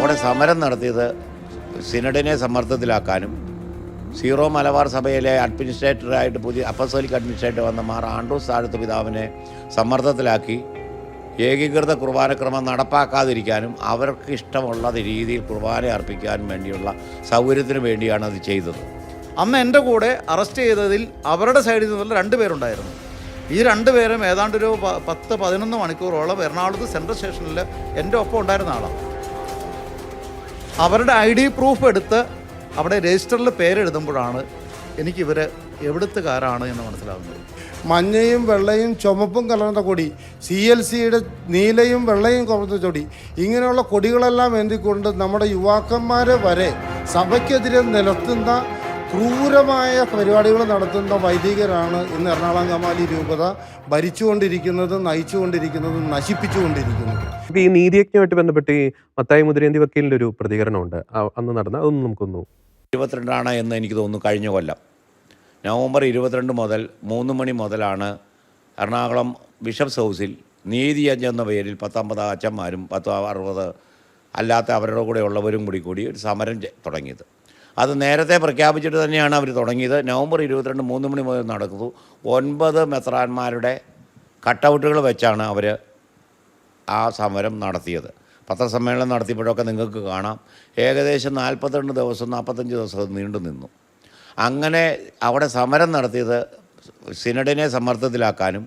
അവിടെ സമരം നടത്തിയത് സിനഡിനെ സമ്മർദ്ദത്തിലാക്കാനും സീറോ മലബാർ സഭയിലെ അഡ്മിനിസ്ട്രേറ്ററായിട്ട് പുതിയ അപ്പസോലിക് അഡ്മിനിസ്ട്രേറ്റർ വന്ന മാർ ആൻഡ്രൂസ് താഴത്ത് പിതാവിനെ സമ്മർദ്ദത്തിലാക്കി ഏകീകൃത കുർബാനക്രമം നടപ്പാക്കാതിരിക്കാനും അവർക്ക് ഇഷ്ടമുള്ള രീതിയിൽ കുർബാന അർപ്പിക്കാനും വേണ്ടിയുള്ള സൗകര്യത്തിന് വേണ്ടിയാണ് അത് ചെയ്തത്. അന്ന് എന്റെ കൂടെ അറസ്റ്റ് ചെയ്തതിൽ അവരുടെ സൈഡിൽ നിന്നുള്ള രണ്ട് പേരുണ്ടായിരുന്നു. ഈ രണ്ട് പേരും ഏതാണ്ട് ഒരു പത്ത് പതിനൊന്ന് മണിക്കൂറോളം എറണാകുളത്ത് സെൻട്രൽ സ്റ്റേഷനിൽ എന്റെ ഒപ്പം ഉണ്ടായിരുന്ന ആളാണ്. അവരുടെ ഐ ഡി പ്രൂഫ് എടുത്ത് അവിടെ രജിസ്റ്ററിൽ പേരെഴുതുമ്പോഴാണ് എനിക്കിവർ എവിടുത്തുകാരാണ് എന്ന് മനസ്സിലാകുന്നത് മഞ്ഞയും വെള്ളയും ചുമപ്പും കലർന്ന കൊടി സി എൽ സിയുടെ നീലയും വെള്ളയും കുറഞ്ഞ കൊടി ഇങ്ങനെയുള്ള കൊടികളെല്ലാം എന്തിക്കൊണ്ട് നമ്മുടെ യുവാക്കന്മാരെ വരെ സഭയ്ക്കെതിരെ നിലത്തുന്ന ക്രൂരമായ പരിപാടികൾ നടത്തുന്ന വൈദികരാണ് ഇന്ന് എറണാകുളം കമാലി രൂപത ഭരിച്ചുകൊണ്ടിരിക്കുന്നത് നയിച്ചുകൊണ്ടിരിക്കുന്നത് നശിപ്പിച്ചുകൊണ്ടിരിക്കുന്നതും ഈ നീതിയജ്ഞമായിട്ട് ബന്ധപ്പെട്ട് ഈ മത്തായി മുതിരേന്തി വക്കീലിന്റെ ഒരു പ്രതികരണമുണ്ട്. അന്ന് നടന്ന അതൊന്നും നമുക്കൊന്നു ഇരുപത്തിരണ്ടാണ് എന്ന് എനിക്ക് തോന്നുന്നു കഴിഞ്ഞ കൊല്ലം. നവംബർ ഇരുപത്തിരണ്ട് മുതൽ മൂന്ന് മണി മുതലാണ് എറണാകുളം ബിഷപ്സ് ഹൗസിൽ നീതിയജ്ഞ എന്ന പേരിൽ പത്തൊമ്പത് അച്ഛന്മാരും പത്ത് അറുപത് അല്ലാത്ത അവരുടെ കൂടെ ഉള്ളവരും കൂടി കൂടി ഒരു സമരം തുടങ്ങിയത്. അത് നേരത്തെ പ്രഖ്യാപിച്ചിട്ട് തന്നെയാണ് അവർ തുടങ്ങിയത്. നവംബർ ഇരുപത്തിരണ്ട് മൂന്ന് മണി മുതൽ നടക്കുന്നു. ഒൻപത് മെത്രാന്മാരുടെ കട്ടൗട്ടുകൾ വെച്ചാണ് അവർ ആ സമരം നടത്തിയത്. പത്രസമ്മേളനം നടത്തിയപ്പോഴൊക്കെ നിങ്ങൾക്ക് കാണാം. ഏകദേശം നാൽപ്പത്തിരണ്ട് ദിവസം നാൽപ്പത്തഞ്ച് ദിവസം നീണ്ടു നിന്നു. അങ്ങനെ അവിടെ സമരം നടത്തിയത് സിനഡിനെ സമ്മർദ്ദത്തിലാക്കാനും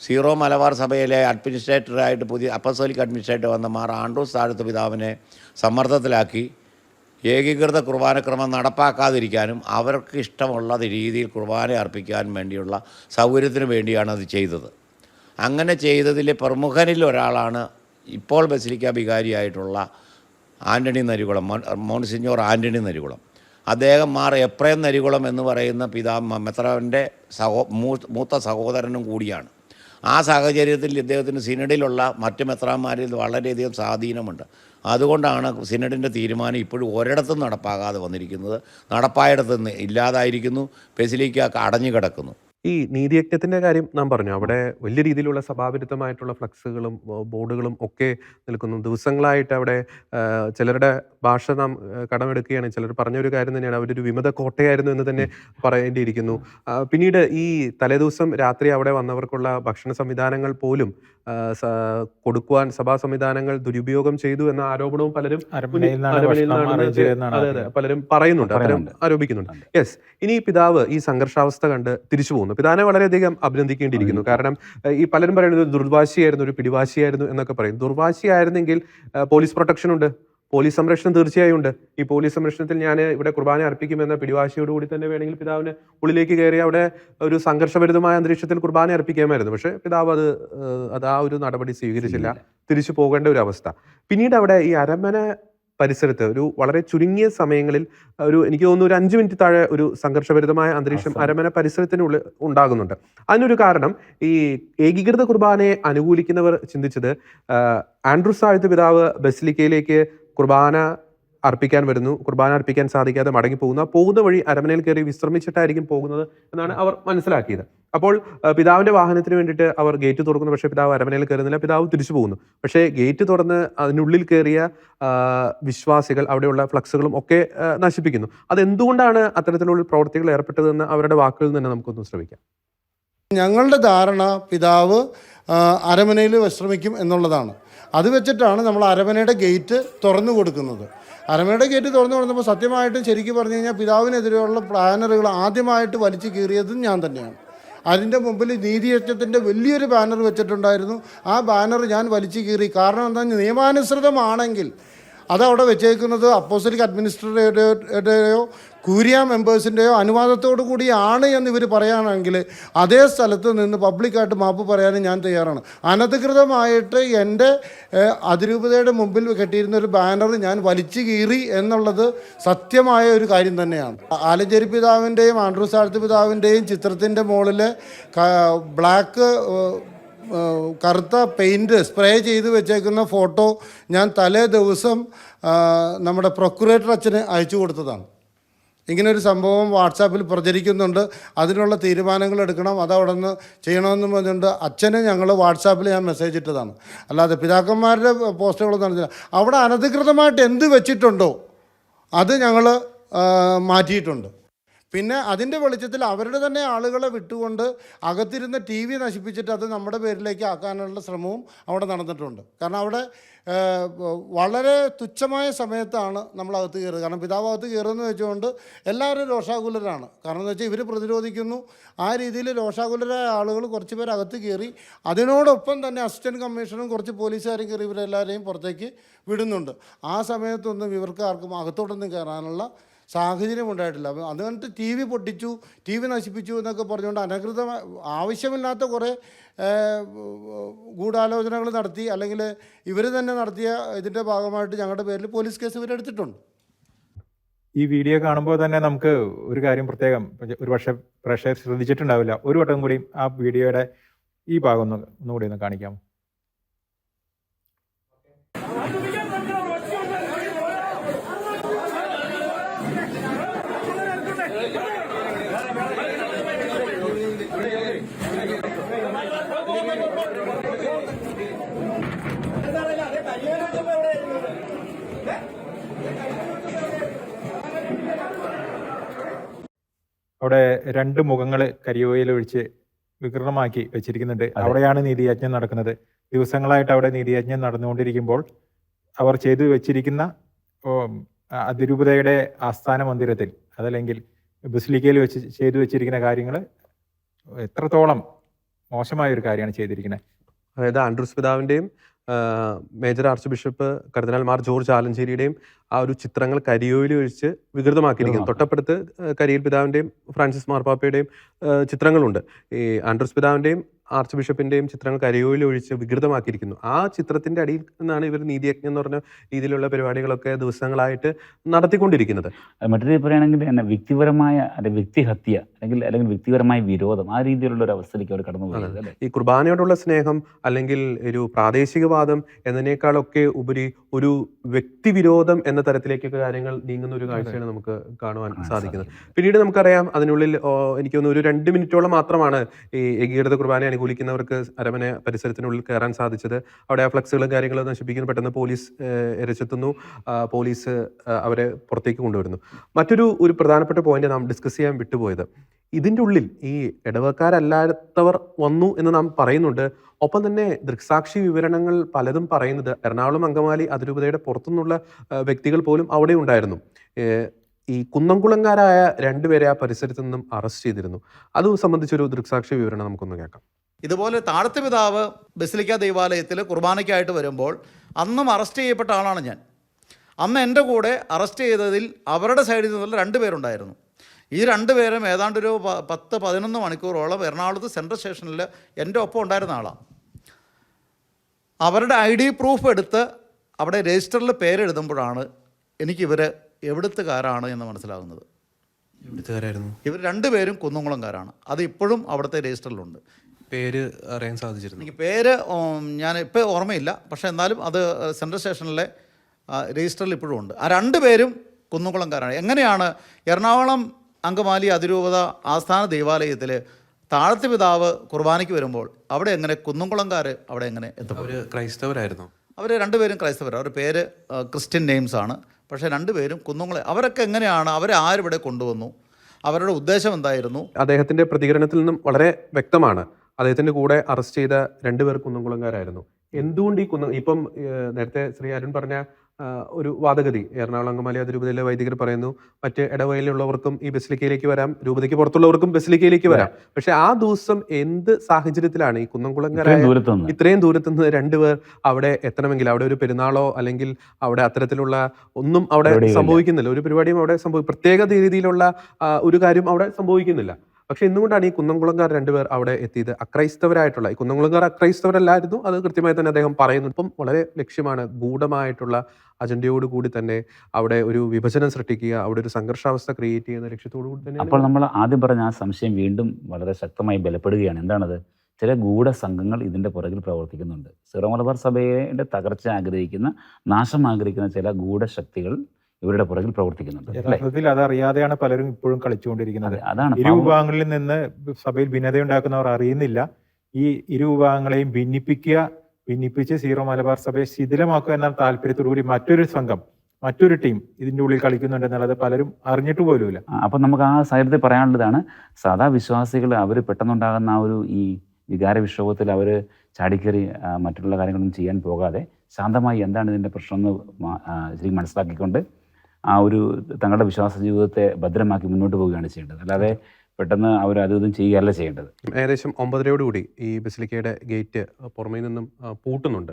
സീറോ മലബാർ സഭയിലെ അഡ്മിനിസ്ട്രേറ്ററായിട്ട് പുതിയ അപ്പസോലിക് അഡ്മിനിസ്ട്രേറ്റർ വന്ന മാർ ആൻഡ്രൂസ് താഴത്ത് പിതാവിനെ സമ്മർദ്ദത്തിലാക്കി ഏകീകൃത കുർബാനക്രമം നടപ്പാക്കാതിരിക്കാനും അവർക്ക് ഇഷ്ടമുള്ള രീതിയിൽ കുർബാന അർപ്പിക്കാനും വേണ്ടിയുള്ള സൗകര്യത്തിന് വേണ്ടിയാണ് അത് ചെയ്തത്. അങ്ങനെ ചെയ്തതിൽ പ്രമുഖനിൽ ഒരാളാണ് ഇപ്പോൾ ബസിലിക്ക വികാരിയായിട്ടുള്ള ആന്റണി നരികുളം മോൺസിഞ്ഞോർ ആന്റണി നരികുളം. അദ്ദേഹം മാർ എപ്രയം നരികുളം എന്ന് പറയുന്ന പിതാ മെത്രാവിന്റെ സഹോ മൂത്ത സഹോദരനും കൂടിയാണ്. ആ സാഹചര്യത്തിൽ ഇദ്ദേഹത്തിന് സിനഡിലുള്ള മറ്റ് മെത്രാന്മാരിൽ വളരെയധികം സ്വാധീനമുണ്ട്. അതുകൊണ്ടാണ് സിനഡിന്റെ തീരുമാനം ഇപ്പോഴും ഒരിടത്തും നടപ്പാകാതെ വന്നിരിക്കുന്നത്. നടപ്പായിടത്ത് നിന്ന് ഇല്ലാതായിരിക്കുന്നു. ബസിലിക്ക അടഞ്ഞു കിടക്കുന്നു ഈ നീതിയജ്ഞത്തിന്റെ കാര്യം നാം പറഞ്ഞു. അവിടെ വലിയ രീതിയിലുള്ള സഭാവിരുദ്ധമായിട്ടുള്ള ഫ്ലക്സുകളും ബോർഡുകളും ഒക്കെ നിൽക്കുന്നു. ദിവസങ്ങളായിട്ട് അവിടെ ചിലരുടെ ഭാഷ നാം കടമെടുക്കുകയാണ്. ചിലർ പറഞ്ഞൊരു കാര്യം തന്നെയാണ്. അവരൊരു വിമത കോട്ടയായിരുന്നു എന്ന് തന്നെ പറയേണ്ടിയിരിക്കുന്നു. പിന്നീട് ഈ തലേദിവസം രാത്രി അവിടെ വന്നവർക്കുള്ള ഭക്ഷണ സംവിധാനങ്ങൾ പോലും കൊടുക്കുവാൻ സഭാ സംവിധാനങ്ങൾ ദുരുപയോഗം ചെയ്തു എന്ന ആരോപണവും പലരും. പലരും പറയുന്നുണ്ട് പലരും ആരോപിക്കുന്നുണ്ട്. യെസ് ഇനി പിതാവ് ഈ സംഘർഷാവസ്ഥ കണ്ട് തിരിച്ചു പോകുന്നു പിതാവിനെ വളരെയധികം അഭിനന്ദിക്കേണ്ടിയിരിക്കുന്നു. കാരണം ഈ പലരും പറയുന്നത് ദുർവാശിയായിരുന്നു ഒരു പിടിവാശിയായിരുന്നു എന്നൊക്കെ പറയും. ദുർവാശിയായിരുന്നെങ്കിൽ പോലീസ് പ്രൊട്ടക്ഷൻ ഉണ്ട്. പോലീസ് സംരക്ഷണം തീർച്ചയായും ഉണ്ട്. ഈ പോലീസ് സംരക്ഷണത്തിൽ ഞാൻ ഇവിടെ കുർബാന അർപ്പിക്കുമെന്ന പിടിവാശിയോടുകൂടി തന്നെ വേണമെങ്കിൽ പിതാവിന് ഉള്ളിലേക്ക് കയറി അവിടെ ഒരു സംഘർഷഭരിതമായ അന്തരീക്ഷത്തിൽ കുർബാന അർപ്പിക്കാമായിരുന്നു. പക്ഷേ പിതാവ് അത് അത് ആ ഒരു നടപടി സ്വീകരിച്ചില്ല. തിരിച്ചു പോകേണ്ട ഒരു അവസ്ഥ. പിന്നീട് അവിടെ ഈ അരമന പരിസരത്ത് ഒരു വളരെ ചുരുങ്ങിയ സമയങ്ങളിൽ ഒരു എനിക്ക് തോന്നുന്നു ഒരു അഞ്ച് മിനിറ്റ് താഴെ ഒരു സംഘർഷഭരിതമായ അന്തരീക്ഷം അരമന പരിസരത്തിനുള്ളിൽ ഉണ്ടാകുന്നുണ്ട്. അതിനൊരു കാരണം ഈ ഏകീകൃത കുർബാനയെ അനുകൂലിക്കുന്നവർ ചിന്തിച്ചത് ആൻഡ്രൂസ് ആഴ്ത്ത പിതാവ് ബസിലിക്കയിലേക്ക് കുർബാന അർപ്പിക്കാൻ വരുന്നു. കുർബാന അർപ്പിക്കാൻ സാധിക്കാതെ മടങ്ങി പോകുന്ന. പോകുന്ന വഴി അരമനയിൽ കയറി വിശ്രമിച്ചിട്ടായിരിക്കും പോകുന്നത് എന്നാണ് അവർ മനസ്സിലാക്കിയത്. അപ്പോൾ പിതാവിന്റെ വാഹനത്തിന് വേണ്ടിയിട്ട് അവർ ഗേറ്റ് തുറക്കുന്നു. പക്ഷേ പിതാവ് അരമനയിൽ കയറുന്നില്ല. പിതാവ് തിരിച്ചു പോകുന്നു. പക്ഷേ ഗേറ്റ് തുറന്ന് അതിനുള്ളിൽ കയറിയ വിശ്വാസികൾ അവിടെയുള്ള ഫ്ലക്സുകളും ഒക്കെ നശിപ്പിക്കുന്നു. അതെന്തുകൊണ്ടാണ് അത്തരത്തിലുള്ള പ്രവർത്തികൾ ഏർപ്പെട്ടതെന്ന് അവരുടെ വാക്കുകളിൽ നിന്ന് നമുക്കൊന്ന് ശ്രമിക്കാം. ഞങ്ങളുടെ ധാരണ പിതാവ് അരമനയിൽ വിശ്രമിക്കും എന്നുള്ളതാണ്. അത് വെച്ചിട്ടാണ് നമ്മൾ അരമനയുടെ ഗേറ്റ് തുറന്നു കൊടുക്കുന്നത്. അരമനയുടെ ഗേറ്റ് തുറന്നു കൊടുത്തപ്പോൾ സത്യമായിട്ടും ശരിക്കും പറഞ്ഞു കഴിഞ്ഞാൽ പിതാവിനെതിരെയുള്ള ബാനറുകൾ ആദ്യമായിട്ട് വലിച്ചു കീറിയതും ഞാൻ തന്നെയാണ്. അതിന്റെ മുമ്പിൽ നീതിയജ്ഞത്തിന്റെ വലിയൊരു ബാനർ വെച്ചിട്ടുണ്ടായിരുന്നു. ആ ബാനർ ഞാൻ വലിച്ചു കീറി. കാരണം എന്താ? നിയമാനുസൃതമാണെങ്കിൽ അതവിടെ വെച്ചേക്കുന്നത് അപ്പോസിലിക് അഡ്മിനിസ്ട്രേറ്ററുടെയോ കൂരിയ മെമ്പേഴ്സിന്റെയോ അനുവാദത്തോടു കൂടിയാണ് എന്ന് ഇവർ പറയുകയാണെങ്കിൽ അതേ സ്ഥലത്ത് നിന്ന് പബ്ലിക്കായിട്ട് മാപ്പ് പറയാനും ഞാൻ തയ്യാറാണ്. അനധികൃതമായിട്ട് എന്റെ അതിരൂപതയുടെ മുമ്പിൽ കെട്ടിയിരുന്ന ഒരു ബാനർ ഞാൻ വലിച്ചു കീറി എന്നുള്ളത് സത്യമായ ഒരു കാര്യം തന്നെയാണ്. ആലഞ്ചേരി പിതാവിന്റെയും ആൻഡ്രൂസ് ആഴ്ത്ത പിതാവിന്റെയും ചിത്രത്തിന്റെ മുകളിൽ ബ്ലാക്ക് കറുത്ത പെയിന്റ് സ്പ്രേ ചെയ്ത് വെച്ചേക്കുന്ന ഫോട്ടോ ഞാൻ തലേ ദിവസം നമ്മുടെ പ്രൊക്കുറേറ്റർ അച്ഛന് അയച്ചു കൊടുത്തതാണ്. ഇങ്ങനെ ഒരു സംഭവം വാട്സാപ്പിൽ പ്രചരിക്കുന്നുണ്ട്. അതിനുള്ള തീരുമാനങ്ങൾ എടുക്കണം. അത് അവിടെ നിന്ന് ചെയ്യണമെന്ന് പറഞ്ഞുകൊണ്ട് അച്ഛനെ ഞങ്ങൾ വാട്സാപ്പിൽ ഞാൻ മെസ്സേജ് ഇട്ടതാണ്. അല്ലാതെ പിതാക്കന്മാരുടെ പോസ്റ്റുകളൊന്നും അറിഞ്ഞില്ല അവിടെ അനധികൃതമായിട്ട് എന്ത് വെച്ചിട്ടുണ്ടോ അത് ഞങ്ങൾ മാറ്റിയിട്ടുണ്ട്. പിന്നെ അതിന്റെ വെളിച്ചത്തിൽ അവരുടെ തന്നെ ആളുകളെ വിട്ടുകൊണ്ട് അകത്തിരുന്ന ടി വി നശിപ്പിച്ചിട്ട് അത് നമ്മുടെ പേരിലേക്ക് ആക്കാനുള്ള ശ്രമവും അവിടെ നടന്നിട്ടുണ്ട്. കാരണം അവിടെ വളരെ തുച്ഛമായ സമയത്താണ് നമ്മൾ അകത്ത് കയറുക. കാരണം പിതാവ് അകത്ത് കയറുമെന്ന് വെച്ചുകൊണ്ട് എല്ലാവരും രോഷാകുലരാണ്. കാരണം എന്ന് വെച്ചാൽ ഇവർ പ്രതിരോധിക്കുന്നു. ആ രീതിയിൽ രോഷാകുലരായ ആളുകൾ കുറച്ച് പേർ അകത്ത് കയറി അതിനോടൊപ്പം തന്നെ അസിസ്റ്റന്റ് കമ്മീഷണറും കുറച്ച് പോലീസുകാരും കയറി ഇവരെല്ലാവരെയും പുറത്തേക്ക് വിടുന്നുണ്ട്. ആ സമയത്തൊന്നും ഇവർക്ക് ആർക്കും അകത്തോട്ടൊന്നും കയറാനുള്ള സാഹചര്യം ഉണ്ടായിട്ടില്ല. അപ്പോൾ അത് കണ്ടിട്ട് ടി വി പൊട്ടിച്ചു ടി വി നശിപ്പിച്ചു എന്നൊക്കെ പറഞ്ഞുകൊണ്ട് അനധികൃതമായ ആവശ്യമില്ലാത്ത കുറേ ഗൂഢാലോചനകൾ നടത്തി അല്ലെങ്കിൽ ഇവർ തന്നെ നടത്തിയ ഇതിന്റെ ഭാഗമായിട്ട് ഞങ്ങളുടെ പേരിൽ പോലീസ് കേസ് ഇവരെടുത്തിട്ടുണ്ട് ഈ വീഡിയോ കാണുമ്പോൾ തന്നെ നമുക്ക് ഒരു കാര്യം പ്രത്യേകം ഒരു പക്ഷേ പ്രേക്ഷകർ ശ്രദ്ധിച്ചിട്ടുണ്ടാവില്ല. ഒരു വട്ടം കൂടി ആ വീഡിയോയുടെ ഈ ഭാഗം ഒന്ന് ഒന്നുകൂടി ഒന്ന് കാണിക്കാം. അവിടെ രണ്ട് മുഖങ്ങൾ കരിയോയിൽ ഒഴിച്ച് വികൃതമാക്കി വെച്ചിരിക്കുന്നുണ്ട്. അവിടെയാണ് നീതിയജ്ഞം നടക്കുന്നത്. ദിവസങ്ങളായിട്ട് അവിടെ നീതിയജ്ഞം നടന്നുകൊണ്ടിരിക്കുമ്പോൾ അവർ ചെയ്തു വെച്ചിരിക്കുന്ന അതിരൂപതയുടെ ആസ്ഥാന മന്ദിരത്തിൽ അതല്ലെങ്കിൽ ബസിലിക്കയിൽ വെച്ച് ചെയ്തു വെച്ചിരിക്കുന്ന കാര്യങ്ങൾ എത്രത്തോളം മോശമായ ഒരു കാര്യമാണ് ചെയ്തിരിക്കുന്നത്. അതായത് ആൻഡ്രൂസ് പിതാവിന്റെയും major archbishop cardinal Mar George ആലഞ്ചേരിയുടെയും ആ ഒരു ചിത്രങ്ങൾ കരിയോയിൽ ഒഴിച്ച് വികൃതമാക്കിയിരിക്കുന്നു. തൊട്ടപ്പുറത്ത് കരിയിൽ പിതാവിന്റെയും ഫ്രാൻസിസ് മാർപ്പാപ്പയുടെയും ചിത്രങ്ങളുണ്ട്. ഈ ആൻഡ്രൂസ് പിതാവിന്റെയും ആർച്ച് ബിഷപ്പിന്റെയും ചിത്രങ്ങൾ കരയോയിൽ ഒഴിച്ച് വികൃതമാക്കിയിരിക്കുന്നു. ആ ചിത്രത്തിന്റെ അടിയിൽ നിന്നാണ് ഇവർ നീതിയജ്ഞം എന്ന് പറഞ്ഞ രീതിയിലുള്ള പരിപാടികളൊക്കെ ദിവസങ്ങളായിട്ട് നടത്തിക്കൊണ്ടിരിക്കുന്നത്. മറ്റൊരു രീതിയിൽ പറയുകയാണെങ്കിൽ എന്നെ വ്യക്തിപരമായ അല്ലെങ്കിൽ വ്യക്തിഹത്യ അല്ലെങ്കിൽ അല്ലെങ്കിൽ വ്യക്തിപരമായ വിരോധം ആ രീതിയിലുള്ള ഒരു അവസ്ഥയിലേക്ക് അവർ കടന്നു പോകുന്നത് ഈ കുർബാനയോടുള്ള സ്നേഹം അല്ലെങ്കിൽ ഒരു പ്രാദേശികവാദം എന്നതിനേക്കാളൊക്കെ ഉപരി ഒരു വ്യക്തിവിരോധം എന്ന തരത്തിലേക്കൊക്കെ കാര്യങ്ങൾ നീങ്ങുന്ന ഒരു കാഴ്ചയാണ് നമുക്ക് കാണുവാൻ സാധിക്കുന്നത്. പിന്നീട് നമുക്കറിയാം അതിനുള്ളിൽ എനിക്ക് തോന്നുന്നു ഒരു രണ്ട് മിനിറ്റോളം മാത്രമാണ് ഈ ഏകീകൃത കുർബാന അനുകൂലിക്കുന്നവർക്ക് അരമന പരിസരത്തിനുള്ളിൽ കയറാൻ സാധിച്ചത്. അവിടെ ആ ഫ്ലക്സുകളും കാര്യങ്ങളും നശിപ്പിക്കുന്നു. പെട്ടെന്ന് പോലീസ് ഏഹ്, എരച്ചെത്തുന്നു പോലീസ് അവരെ പുറത്തേക്ക് കൊണ്ടുവരുന്നു. മറ്റൊരു ഒരു പ്രധാനപ്പെട്ട പോയിന്റ് നാം ഡിസ്കസ് ചെയ്യാൻ വിട്ടുപോയത്. ഇതിന്റെ ഉള്ളിൽ ഈ ഇടവക്കാരല്ലാത്തവർ വന്നു എന്ന് നാം പറയുന്നുണ്ട്. ഒപ്പം തന്നെ ദൃക്സാക്ഷി വിവരണങ്ങൾ പലതും പറയുന്നത് എറണാകുളം അങ്കമാലി അതിരൂപതയുടെ പുറത്തുനിന്നുള്ള വ്യക്തികൾ പോലും അവിടെ ഉണ്ടായിരുന്നു. ഈ കുന്നംകുളങ്കാരായ രണ്ടുപേരെ ആ പരിസരത്ത് നിന്നും അറസ്റ്റ് ചെയ്തിരുന്നു. അത് സംബന്ധിച്ചൊരു ദൃക്സാക്ഷി വിവരണം നമുക്കൊന്ന് കേൾക്കാം. ഇതുപോലെ താഴത്തെ പിതാവ് ബസിലിക്ക ദേവാലയത്തിൽ കുർബാനയ്ക്കായിട്ട് വരുമ്പോൾ അന്നും അറസ്റ്റ് ചെയ്യപ്പെട്ട ആളാണ് ഞാൻ. അന്ന് എന്റെ കൂടെ അറസ്റ്റ് ചെയ്തതിൽ അവരുടെ സൈഡിൽ നിന്നുള്ള രണ്ട് പേരുണ്ടായിരുന്നു. ഈ രണ്ട് പേരും ഏതാണ്ട് ഒരു പത്ത് പതിനൊന്ന് മണിക്കൂറോളം എറണാകുളത്ത് സെൻട്രൽ സ്റ്റേഷനിൽ എന്റെ ഒപ്പം ഉണ്ടായിരുന്ന ആളാണ്. അവരുടെ ഐ ഡി പ്രൂഫ് എടുത്ത് അവിടെ രജിസ്റ്ററിൽ പേരെഴുതുമ്പോഴാണ് എനിക്കിവർ എവിടുത്തുകാരാണ് എന്ന് മനസ്സിലാകുന്നത്. ഇവർ രണ്ടുപേരും കുന്നംകുളംകാരാണ്. അത് ഇപ്പോഴും അവിടുത്തെ രജിസ്റ്ററിലുണ്ട്. പേര് അറിയാൻ സാധിച്ചിരുന്നു. എനിക്ക് പേര് ഉം, ഞാൻ ഇപ്പോൾ ഓർമ്മയില്ല. പക്ഷേ എന്നാലും അത് സെൻട്രൽ സ്റ്റേഷനിലെ ആ, രജിസ്റ്ററിൽ ഇപ്പോഴും ഉണ്ട്. ആ രണ്ട് പേരും കുന്നുകുളംകാരാണ്. എങ്ങനെയാണ് എറണാകുളം അങ്കമാലി അതിരൂപത ആസ്ഥാന ദേവാലയത്തിൽ താഴത്തെ പിതാവ് കുർബാനയ്ക്ക് വരുമ്പോൾ അവിടെ എങ്ങനെ കുന്നുംകുളംകാർ അവിടെ എങ്ങനെ എത്തും? അവർ ക്രൈസ്തവരായിരുന്നു. അവർ രണ്ടുപേരും ക്രൈസ്തവരാണ്. അവരുടെ പേര് ആ, ക്രിസ്ത്യൻ നെയിംസ് ആണ്. പക്ഷേ രണ്ടുപേരും കുന്നുംകുളം അവരൊക്കെ എങ്ങനെയാണ് അവരെ ആരിവിടെ കൊണ്ടുവന്നു? അവരുടെ ഉദ്ദേശം എന്തായിരുന്നു? അദ്ദേഹത്തിന്റെ പ്രതികരണത്തിൽ നിന്നും വളരെ വ്യക്തമാണ്. അദ്ദേഹത്തിന്റെ കൂടെ അറസ്റ്റ് ചെയ്ത രണ്ടുപേർ കുന്നംകുളങ്കാരായിരുന്നു എന്തുകൊണ്ട് ഈ കുന്ന ഇപ്പം നേരത്തെ ശ്രീ അരുൺ പറഞ്ഞ ഒരു വാദഗതി എറണാകുളം അങ്കമാലി അതിരൂപതയിലെ വൈദികർ പറയുന്നു മറ്റ് ഇടവയിലുള്ളവർക്കും ഈ ബസിലിക്കയിലേക്ക് വരാം രൂപതയ്ക്ക് പുറത്തുള്ളവർക്കും ബസിലിക്കയിലേക്ക് വരാം. പക്ഷെ ആ ദിവസം എന്ത് സാഹചര്യത്തിലാണ് ഈ കുന്നംകുളങ്ങര ഇത്രയും ദൂരത്ത് നിന്ന് ഇത്രയും ദൂരത്ത് നിന്ന് രണ്ടുപേർ അവിടെ എത്തണമെങ്കിൽ അവിടെ ഒരു പെരുന്നാളോ അല്ലെങ്കിൽ അവിടെ അത്തരത്തിലുള്ള ഒന്നും അവിടെ സംഭവിക്കുന്നില്ല. ഒരു പരിപാടിയും അവിടെ സംഭവി പ്രത്യേക രീതിയിലുള്ള ഒരു കാര്യം അവിടെ സംഭവിക്കുന്നില്ല. പക്ഷെ എന്തുകൊണ്ടാണ് ഈ കുന്നംകുളങ്ങാർ രണ്ടുപേർ അവിടെ എത്തിയത്. അക്രൈസ്തവരായിട്ടുള്ള ഈ കുന്നംകുളങ്ങാർ അക്രൈസ്തവരല്ലായിരുന്നു അത് കൃത്യമായി തന്നെ അദ്ദേഹം പറയുന്നു. ഇപ്പം വളരെ ലക്ഷ്യമാണ് ഗൂഢമായിട്ടുള്ള അജണ്ടയോട് കൂടി തന്നെ അവിടെ ഒരു വിഭജനം സൃഷ്ടിക്കുക അവിടെ ഒരു സംഘർഷാവസ്ഥ ക്രിയേറ്റ് ചെയ്യുന്ന ലക്ഷ്യത്തോടു കൂടി തന്നെ അപ്പോൾ നമ്മൾ ആദ്യം പറഞ്ഞ ആ സംശയം വീണ്ടും വളരെ ശക്തമായി ബലപ്പെടുകയാണ്. എന്താണത്? ചില ഗൂഢ സംഘങ്ങൾ ഇതിന്റെ പുറകിൽ പ്രവർത്തിക്കുന്നുണ്ട്. സിറോ മലബാർ സഭയുടെ തകർച്ച ആഗ്രഹിക്കുന്ന നാശം ആഗ്രഹിക്കുന്ന ചില ഗൂഢശക്തികൾ ഇവരുടെ പുറകിൽ പ്രവർത്തിക്കുന്നുണ്ട് യഥാർത്ഥത്തിൽ അതറിയാതെയാണ് പലരും ഇപ്പോഴും കളിച്ചുകൊണ്ടിരിക്കുന്നത്. അതാണ് ഇരു വിഭാഗങ്ങളിൽ നിന്ന് സഭയിൽ ഭിന്നതയുണ്ടാക്കുന്നവർ അറിയുന്നില്ല. ഈ ഇരു വിഭാഗങ്ങളെയും ഭിന്നിപ്പിക്കുക ഭിന്നിപ്പിച്ച് സീറോ മലബാർ സഭയെ ശിഥിലമാക്കുക എന്ന താല്പര്യത്തോടുകൂടി മറ്റൊരു സംഘം മറ്റൊരു ടീം ഇതിന്റെ ഉള്ളിൽ കളിക്കുന്നുണ്ട് എന്നുള്ളത് പലരും അറിഞ്ഞിട്ട് പോലുമില്ല. അപ്പൊ നമുക്ക് ആ സാഹചര്യത്തിൽ പറയാനുള്ളതാണ് സാധാ വിശ്വാസികൾ അവർ പെട്ടെന്നുണ്ടാകുന്ന ആ ഒരു ഈ വികാര വിക്ഷോഭത്തിൽ അവർ ചാടിക്കറി മറ്റുള്ള കാര്യങ്ങളൊന്നും ചെയ്യാൻ പോകാതെ ശാന്തമായി എന്താണ് ഇതിന്റെ പ്രശ്നം എന്ന് ശരിക്കും മനസ്സിലാക്കിക്കൊണ്ട് ആ ഒരു തങ്ങളുടെ വിശ്വാസ ജീവിതത്തെ ഭദ്രമാക്കി മുന്നോട്ട് പോവുകയാണ് ചെയ്യേണ്ടത്. അല്ലാതെ പെട്ടെന്ന് അവർ അത് ഇതും ചെയ്യുകയല്ല ചെയ്യേണ്ടത്. ഏകദേശം ഒമ്പതരയോടുകൂടി ഈ ബസിലിക്കയുടെ ഗേറ്റ് പുറമേ നിന്നും പൂട്ടുന്നുണ്ട്.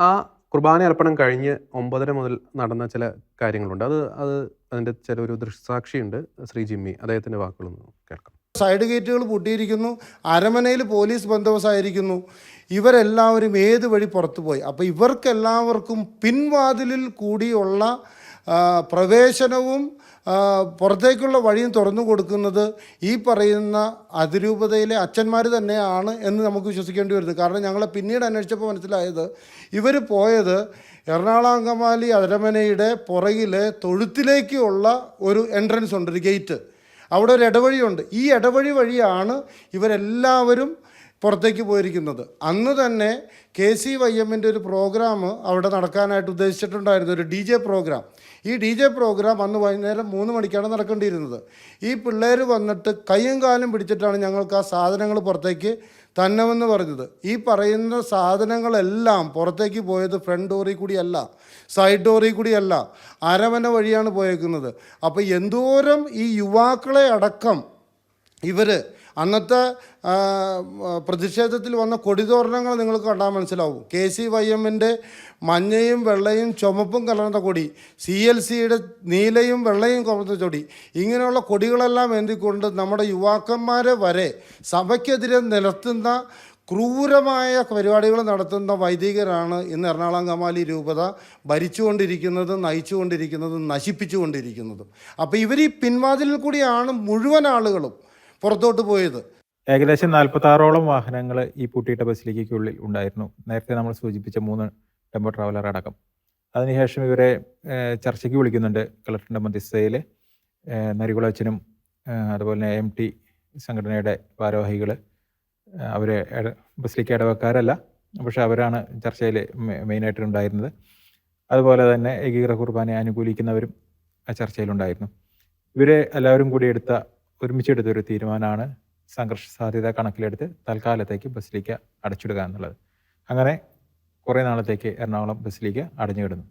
ആ കുർബാന അർപ്പണം കഴിഞ്ഞ് ഒമ്പതര മുതൽ നടന്ന ചില കാര്യങ്ങളുണ്ട്. അത് അത് അതിന്റെ ചില ഒരു ദൃക്സാക്ഷിയുണ്ട് ശ്രീ ജിമ്മി. അദ്ദേഹത്തിന്റെ വാക്കുകളൊന്ന് കേൾക്കാം. സൈഡ് ഗേറ്റുകൾ പൂട്ടിയിരിക്കുന്നു. അരമനയിൽ പോലീസ് ബന്ദോബസ്തായിരിക്കുന്നു. ഇവരെല്ലാവരും ഏത് വഴി പുറത്തു പോയി അപ്പോൾ ഇവർക്കെല്ലാവർക്കും പിൻവാതിലിൽ കൂടിയുള്ള പ്രവേശനവും പുറത്തേക്കുള്ള വഴിയും തുറന്നു കൊടുക്കുന്നത് ഈ പറയുന്ന അതിരൂപതയിലെ അച്ഛന്മാർ തന്നെയാണ് എന്ന് നമുക്ക് വിശ്വസിക്കേണ്ടി വരുന്നത്. കാരണം ഞങ്ങളെ പിന്നീട് അന്വേഷിച്ചപ്പോൾ മനസ്സിലായത് ഇവർ പോയത് എറണാകുളം അങ്കമാലി അരമനയുടെ പുറകിലെ തൊഴുത്തിലേക്കുള്ള ഒരു എൻട്രൻസ് ഉണ്ട് ഒരു ഗേറ്റ് അവിടെ ഒരു ഇടവഴിയുണ്ട്. ഈ ഇടവഴി വഴിയാണ് ഇവരെല്ലാവരും പുറത്തേക്ക് പോയിരിക്കുന്നത്. അന്ന് തന്നെ കെ സി വൈ എമ്മിന്റെ ഒരു പ്രോഗ്രാം അവിടെ നടക്കാനായിട്ട് ഉദ്ദേശിച്ചിട്ടുണ്ടായിരുന്നു ഒരു ഡി ജെ പ്രോഗ്രാം ഈ ഡി ജെ പ്രോഗ്രാം അന്ന് വൈകുന്നേരം മൂന്ന് മണിക്കാണ് നടക്കേണ്ടിയിരുന്നത്. ഈ പിള്ളേർ വന്നിട്ട് കൈയും കാലും പിടിച്ചിട്ടാണ് ഞങ്ങൾക്ക് ആ സാധനങ്ങൾ പുറത്തേക്ക് തന്നെമെന്ന് പറഞ്ഞത്. ഈ പറയുന്ന സാധനങ്ങളെല്ലാം പുറത്തേക്ക് പോയത് ഫ്രണ്ട് ഡോറിൽ കൂടിയല്ല സൈഡ് ഡോറിൽ കൂടിയല്ല അരവന വഴിയാണ് പോയേക്കുന്നത്. അപ്പോൾ എന്തോരം ഈ യുവാക്കളെ അടക്കം ഇവർ അന്നത്തെ പ്രതിഷേധത്തിൽ വന്ന കൊടിതോരണങ്ങൾ നിങ്ങൾക്ക് കണ്ടാൽ മനസ്സിലാവും. കെ സി വൈ എമ്മിന്റെ മഞ്ഞയും വെള്ളയും ചുമപ്പും കലർന്ന കൊടി സി എൽ സിയുടെ നീലയും വെള്ളയും കലർന്ന കൊടി ഇങ്ങനെയുള്ള കൊടികളെല്ലാം എന്തിക്കൊണ്ട് നമ്മുടെ യുവാക്കന്മാരെ വരെ സഭയ്ക്കെതിരെ നിലത്തുന്ന ക്രൂരമായ പരിപാടികൾ നടത്തുന്ന വൈദികരാണ് ഇന്ന് എറണാകുളം കമാലി രൂപത ഭരിച്ചുകൊണ്ടിരിക്കുന്നതും നയിച്ചുകൊണ്ടിരിക്കുന്നതും നശിപ്പിച്ചുകൊണ്ടിരിക്കുന്നതും. അപ്പോൾ ഇവർ ഈ പിൻവാതിലിൽ കൂടിയാണ് മുഴുവൻ ആളുകളും പുറത്തോട്ട് പോയത്. ഏകദേശം നാൽപ്പത്തി ആറോളം വാഹനങ്ങൾ ഈ പൂട്ടിയിട്ട ബസിലിക്കയ്ക്കുള്ളിൽ ഉണ്ടായിരുന്നു. നേരത്തെ നമ്മൾ സൂചിപ്പിച്ച മൂന്ന് ടെമ്പോ ട്രാവലർ അടക്കം. അതിനുശേഷം ഇവരെ ചർച്ചയ്ക്ക് വിളിക്കുന്നുണ്ട് കളക്ടറിന്റെ മധ്യസ്ഥതയിൽ നരികുളച്ചനും അതുപോലെ തന്നെ എം ടി സംഘടനയുടെ ഭാരവാഹികൾ അവർ ബസ്സിലേക്ക് ഇടവക്കാരല്ല പക്ഷെ അവരാണ് ചർച്ചയിൽ മെയിനായിട്ട് ഉണ്ടായിരുന്നത്. അതുപോലെ തന്നെ ഏകീകൃത കുർബാനയെ അനുകൂലിക്കുന്നവരും ആ ചർച്ചയിലുണ്ടായിരുന്നു. ഇവരെ എല്ലാവരും കൂടി എടുത്ത ഒരുമിച്ചെടുത്ത ഒരു തീരുമാനമാണ് സംഘർഷ സാധ്യത കണക്കിലെടുത്ത് തൽക്കാലത്തേക്ക് ബസിലിക്ക അടച്ചിടുക എന്നുള്ളത്. അങ്ങനെ കുറേ നാളത്തേക്ക് എറണാകുളം അടഞ്ഞു കിടന്നു.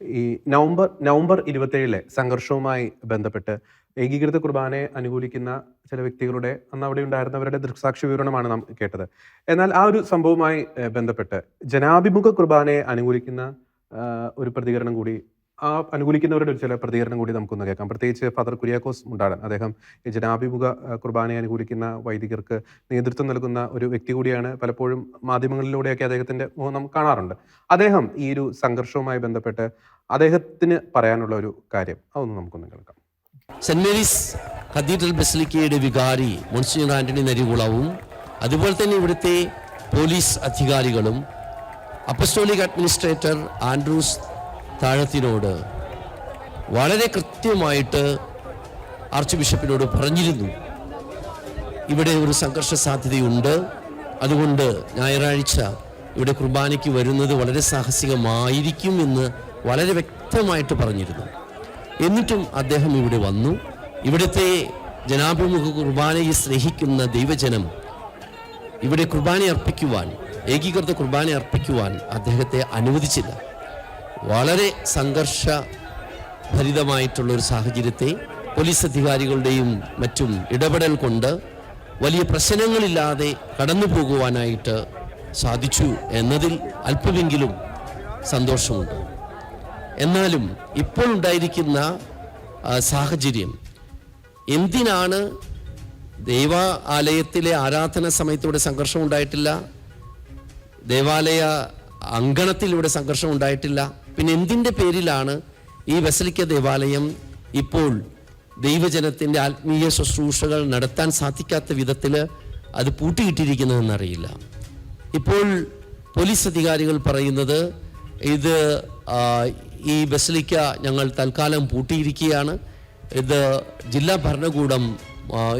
ഈ നവംബർ നവംബർ ഇരുപത്തേഴിലെ സംഘർഷവുമായി ബന്ധപ്പെട്ട് ഏകീകൃത കുർബാനയെ അനുകൂലിക്കുന്ന ചില വ്യക്തികളുടെ അന്ന് അവിടെ ഉണ്ടായിരുന്നവരുടെ ദൃക്സാക്ഷി വിവരണമാണ് നാം കേട്ടത്. എന്നാൽ ആ ഒരു സംഭവവുമായി ബന്ധപ്പെട്ട് ജനാഭിമുഖ കുർബാനയെ അനുകൂലിക്കുന്ന ഒരു പ്രതികരണം കൂടി ആ അനുകൂലിക്കുന്നവരുടെ ചില പ്രതികരണം കൂടി നമുക്കൊന്ന് കേൾക്കാം. പ്രത്യേകിച്ച് ഫാദർ കുര്യാക്കോസ് മുണ്ടാടൻ അദ്ദേഹം ജനാഭിമുഖ കുർബാനയെ അനുകൂലിക്കുന്ന വൈദികർക്ക് നേതൃത്വം നൽകുന്ന ഒരു വ്യക്തി കൂടിയാണ് പലപ്പോഴും മാധ്യമങ്ങളിലൂടെയൊക്കെ അദ്ദേഹത്തിന്റെ മുഖം നമുക്ക് കാണാറുണ്ട്. അദ്ദേഹം ഈ ഒരു സംഘർഷവുമായി ബന്ധപ്പെട്ട് അദ്ദേഹത്തിന് പറയാനുള്ള ഒരു കാര്യം അതൊന്ന് നമുക്കൊന്ന് കേൾക്കാം. സെന്റ് മേരീസ് കത്തീഡ്രൽ ബസിലിക്കയുടെ വികാരി മോൺസിഞ്ഞർ ആന്റണി നരികുളവും അതുപോലെ തന്നെ ഇവിടുത്തെ പോലീസ് അധികാരികളും അപ്പസ്റ്റോളിക് അഡ്മിനിസ്ട്രേറ്റർ ആൻഡ്രൂസ് താഴത്തിനോട് വളരെ കൃത്യമായിട്ട് ആർച്ച് ബിഷപ്പിനോട് പറഞ്ഞിരുന്നു. ഇവിടെ ഒരു സംഘർഷ സാധ്യതയുണ്ട്. അതുകൊണ്ട് ഞായറാഴ്ച ഇവിടെ കുർബാനയ്ക്ക് വരുന്നത് വളരെ സാഹസികമായിരിക്കും എന്ന് വളരെ വ്യക്തമായിട്ട് പറഞ്ഞിരുന്നു. എന്നിട്ടും അദ്ദേഹം ഇവിടെ വന്നു. ഇവിടുത്തെ ജനാഭിമുഖ കുർബാനയെ സ്നേഹിക്കുന്ന ദൈവജനം ഇവിടെ കുർബാന അർപ്പിക്കുവാൻ ഏകീകൃത കുർബാന അർപ്പിക്കുവാൻ അദ്ദേഹത്തെ അനുവദിച്ചില്ല. വളരെ സംഘർഷ ഭരിതമായിട്ടുള്ളൊരു സാഹചര്യത്തെ പോലീസ് അധികാരികളുടെയും മറ്റും ഇടപെടൽ കൊണ്ട് വലിയ പ്രശ്നങ്ങളില്ലാതെ കടന്നു പോകുവാനായിട്ട് സാധിച്ചു എന്നതിൽ അല്പമെങ്കിലും സന്തോഷമുണ്ട്. എന്നാലും ഇപ്പോൾ ഉണ്ടായിരിക്കുന്ന സാഹചര്യം എന്തിനാണ് ദേവാലയത്തിലെ ആരാധന സമയത്തൂടെ സംഘർഷം ഉണ്ടായിട്ടില്ല ദേവാലയ അങ്കണത്തിലൂടെ സംഘർഷം ഉണ്ടായിട്ടില്ല. പിന്നെ എന്തിന്റെ പേരിലാണ് ഈ വെസലിക്ക ദേവാലയം ഇപ്പോൾ ദൈവജനത്തിന്റെ ആത്മീയ ശുശ്രൂഷകൾ നടത്താൻ സാധിക്കാത്ത വിധത്തിൽ അത് പൂട്ടിയിട്ടിരിക്കുന്നതെന്നറിയില്ല. ഇപ്പോൾ പോലീസ് അധികാരികൾ പറയുന്നത് ഇത് ഈ ബസലിക്ക ഞങ്ങൾ തൽക്കാലം പൂട്ടിയിരിക്കുകയാണ്. ഇത് ജില്ലാ ഭരണകൂടം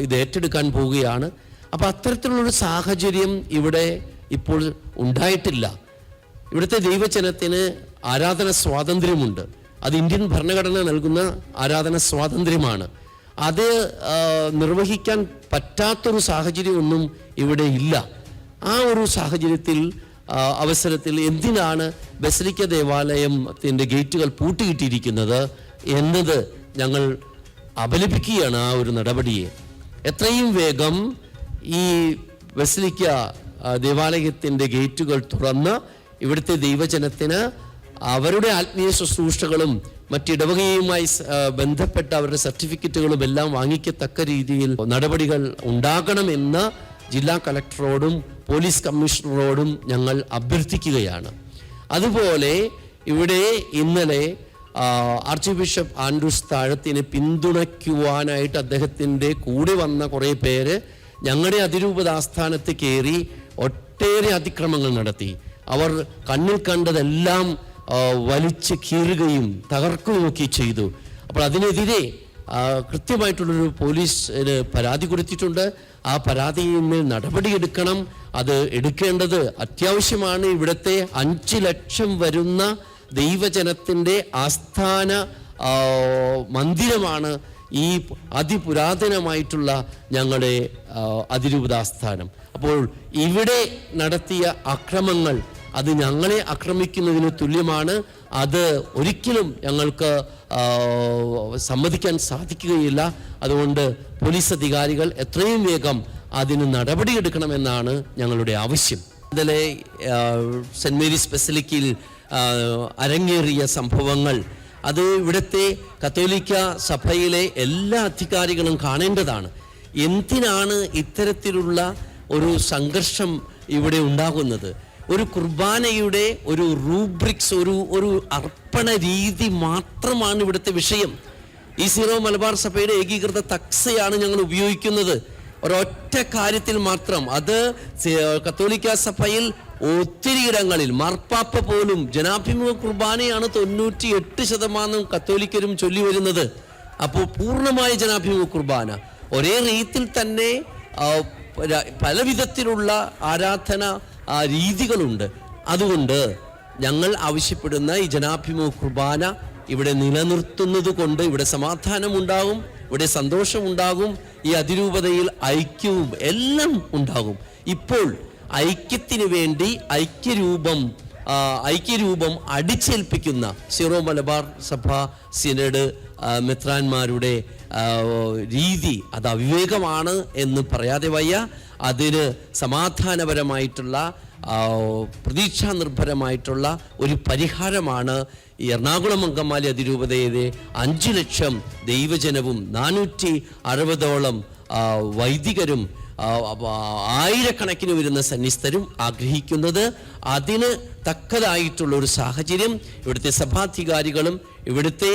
ഇത് ഏറ്റെടുക്കാൻ പോവുകയാണ്. അപ്പോൾ അത്തരത്തിലുള്ളൊരു സാഹചര്യം ഇവിടെ ഇപ്പോൾ ഉണ്ടായിട്ടില്ല. ഇവിടുത്തെ ദൈവജനത്തിന് ആരാധന സ്വാതന്ത്ര്യമുണ്ട്. അത് ഇന്ത്യൻ ഭരണഘടന നൽകുന്ന ആരാധന സ്വാതന്ത്ര്യമാണ്. അത് നിർവഹിക്കാൻ പറ്റാത്തൊരു സാഹചര്യമൊന്നും ഇവിടെ ഇല്ല. ആ ഒരു സാഹചര്യത്തിൽ അവസരത്തിൽ എന്തിനാണ് ബസലിക്ക ദേവാലയത്തിന്റെ ഗേറ്റുകൾ പൂട്ടിയിട്ടിരിക്കുന്നത് എന്നത് ഞങ്ങൾ അപലപിക്കുകയാണ് ആ ഒരു നടപടിയെ. എത്രയും വേഗം ഈ ബസലിക്ക ദേവാലയത്തിന്റെ ഗേറ്റുകൾ തുറന്ന് ഇവിടുത്തെ ദൈവജനത്തിന് അവരുടെ ആത്മീയ ശുശ്രൂഷകളും മറ്റിടവകയുമായി ബന്ധപ്പെട്ട അവരുടെ സർട്ടിഫിക്കറ്റുകളും എല്ലാം വാങ്ങിക്കത്തക്ക രീതിയിൽ നടപടികൾ ഉണ്ടാകണമെന്ന് ജില്ലാ കളക്ടറോടും പോലീസ് കമ്മീഷണറോടും ഞങ്ങൾ അഭ്യർത്ഥിക്കുകയാണ്. അതുപോലെ ഇവിടെ ഇന്നലെ ആർച്ച് ബിഷപ്പ് ആൻഡ്രൂസ് താഴത്തിനെ പിന്തുണയ്ക്കുവാനായിട്ട് അദ്ദേഹത്തിന്റെ കൂടെ വന്ന കുറേ പേര് ഞങ്ങളുടെ അതിരൂപത ആസ്ഥാനത്ത് കയറി ഒട്ടേറെ അതിക്രമങ്ങൾ നടത്തി. അവർ കണ്ണിൽ കണ്ടതെല്ലാം വലിച്ച് കീറുകയും തകർക്കുകയൊക്കെ ചെയ്തു. അപ്പോൾ അതിനെതിരെ കൃത്യമായിട്ടുള്ളൊരു പോലീസിന് പരാതി കൊടുത്തിട്ടുണ്ട്. ആ പരാതിയിൽ നടപടിയെടുക്കണം അത് എടുക്കേണ്ടത് അത്യാവശ്യമാണ്. ഇവിടുത്തെ അഞ്ച് ലക്ഷം വരുന്ന ദൈവജനത്തിന്റെ ആസ്ഥാന മന്ദിരമാണ് ഈ അതിപുരാതനമായിട്ടുള്ള ഞങ്ങളുടെ അതിരൂപതാസ്ഥാനം. അപ്പോൾ ഇവിടെ നടത്തിയ അക്രമങ്ങൾ അത് ഞങ്ങളെ ആക്രമിക്കുന്നതിന് തുല്യമാണ്. അത് ഒരിക്കലും ഞങ്ങൾക്ക് സമ്മതിക്കാൻ സാധിക്കുകയില്ല. അതുകൊണ്ട് പോലീസ് അധികാരികൾ എത്രയും വേഗം അതിന് നടപടിയെടുക്കണമെന്നാണ് ഞങ്ങളുടെ ആവശ്യം. ഇന്നലെ സെന്റ് മേരീസ് ബെസലിക്കയിൽ അരങ്ങേറിയ സംഭവങ്ങൾ. അത് ഇവിടുത്തെ കത്തോലിക്ക സഭയിലെ എല്ലാ അധികാരികളും കാണേണ്ടതാണ്. എന്തിനാണ് ഇത്തരത്തിലുള്ള ഒരു സംഘർഷം ഇവിടെ ഉണ്ടാകുന്നത്? ഒരു കുർബാനയുടെ ഒരു റൂബ്രിക്സ് ഒരു ഒരു അർപ്പണ രീതി മാത്രമാണ് ഇവിടുത്തെ വിഷയം. ഈ സീറോ മലബാർ സഭയുടെ ഏകീകൃത തക്സയാണ് ഞങ്ങൾ ഉപയോഗിക്കുന്നത്. ഒരൊറ്റ കാര്യത്തിൽ മാത്രം. അത് കത്തോലിക്ക സഭയിൽ ഒത്തിരി ഇടങ്ങളിൽ മാർപ്പാപ്പ പോലും ജനാഭിമുഖ കുർബാനയാണ് തൊണ്ണൂറ്റി എട്ട് ശതമാനം കത്തോലിക്കരും ചൊല്ലി വരുന്നത്. അപ്പോൾ പൂർണമായ ജനാഭിമുഖ കുർബാന. ഒരേ രീതിയിൽ തന്നെ പല- വിധത്തിലുള്ള ആരാധന രീതികളുണ്ട്. അതുകൊണ്ട് ഞങ്ങൾ ആവശ്യപ്പെടുന്ന ഈ ജനാഭിമുഖ കുർബാന ഇവിടെ നിലനിർത്തുന്നത് കൊണ്ട് ഇവിടെ സമാധാനം ഉണ്ടാകും ഇവിടെ സന്തോഷമുണ്ടാകും ഈ അതിരൂപതയിൽ ഐക്യവും എല്ലാം ഉണ്ടാകും. ഇപ്പോൾ ഐക്യത്തിന് വേണ്ടി ഐക്യരൂപം ഐക്യരൂപം അടിച്ചേൽപ്പിക്കുന്ന സിറോ മലബാർ സഭ സിനഡ് ആ, മെത്രാന്മാരുടെ രീതി അത് അവിവേകമാണ് എന്ന് പറയാതെ വയ്യ. അതിന് സമാധാനപരമായിട്ടുള്ള പ്രതീക്ഷാ നിർഭരമായിട്ടുള്ള ഒരു പരിഹാരമാണ് ഈ എറണാകുളം അങ്കമാലി അതിരൂപതയിലെ അഞ്ച് ലക്ഷം ദൈവജനവും നാനൂറ്റി അറുപതോളം വൈദികരും ആയിരക്കണക്കിന് വരുന്ന സന്നിസ്ഥരും ആഗ്രഹിക്കുന്നത് അതിന് തക്കതായിട്ടുള്ള ഒരു സാഹചര്യം ഇവിടുത്തെ സഭാധികാരികളും ഇവിടുത്തെ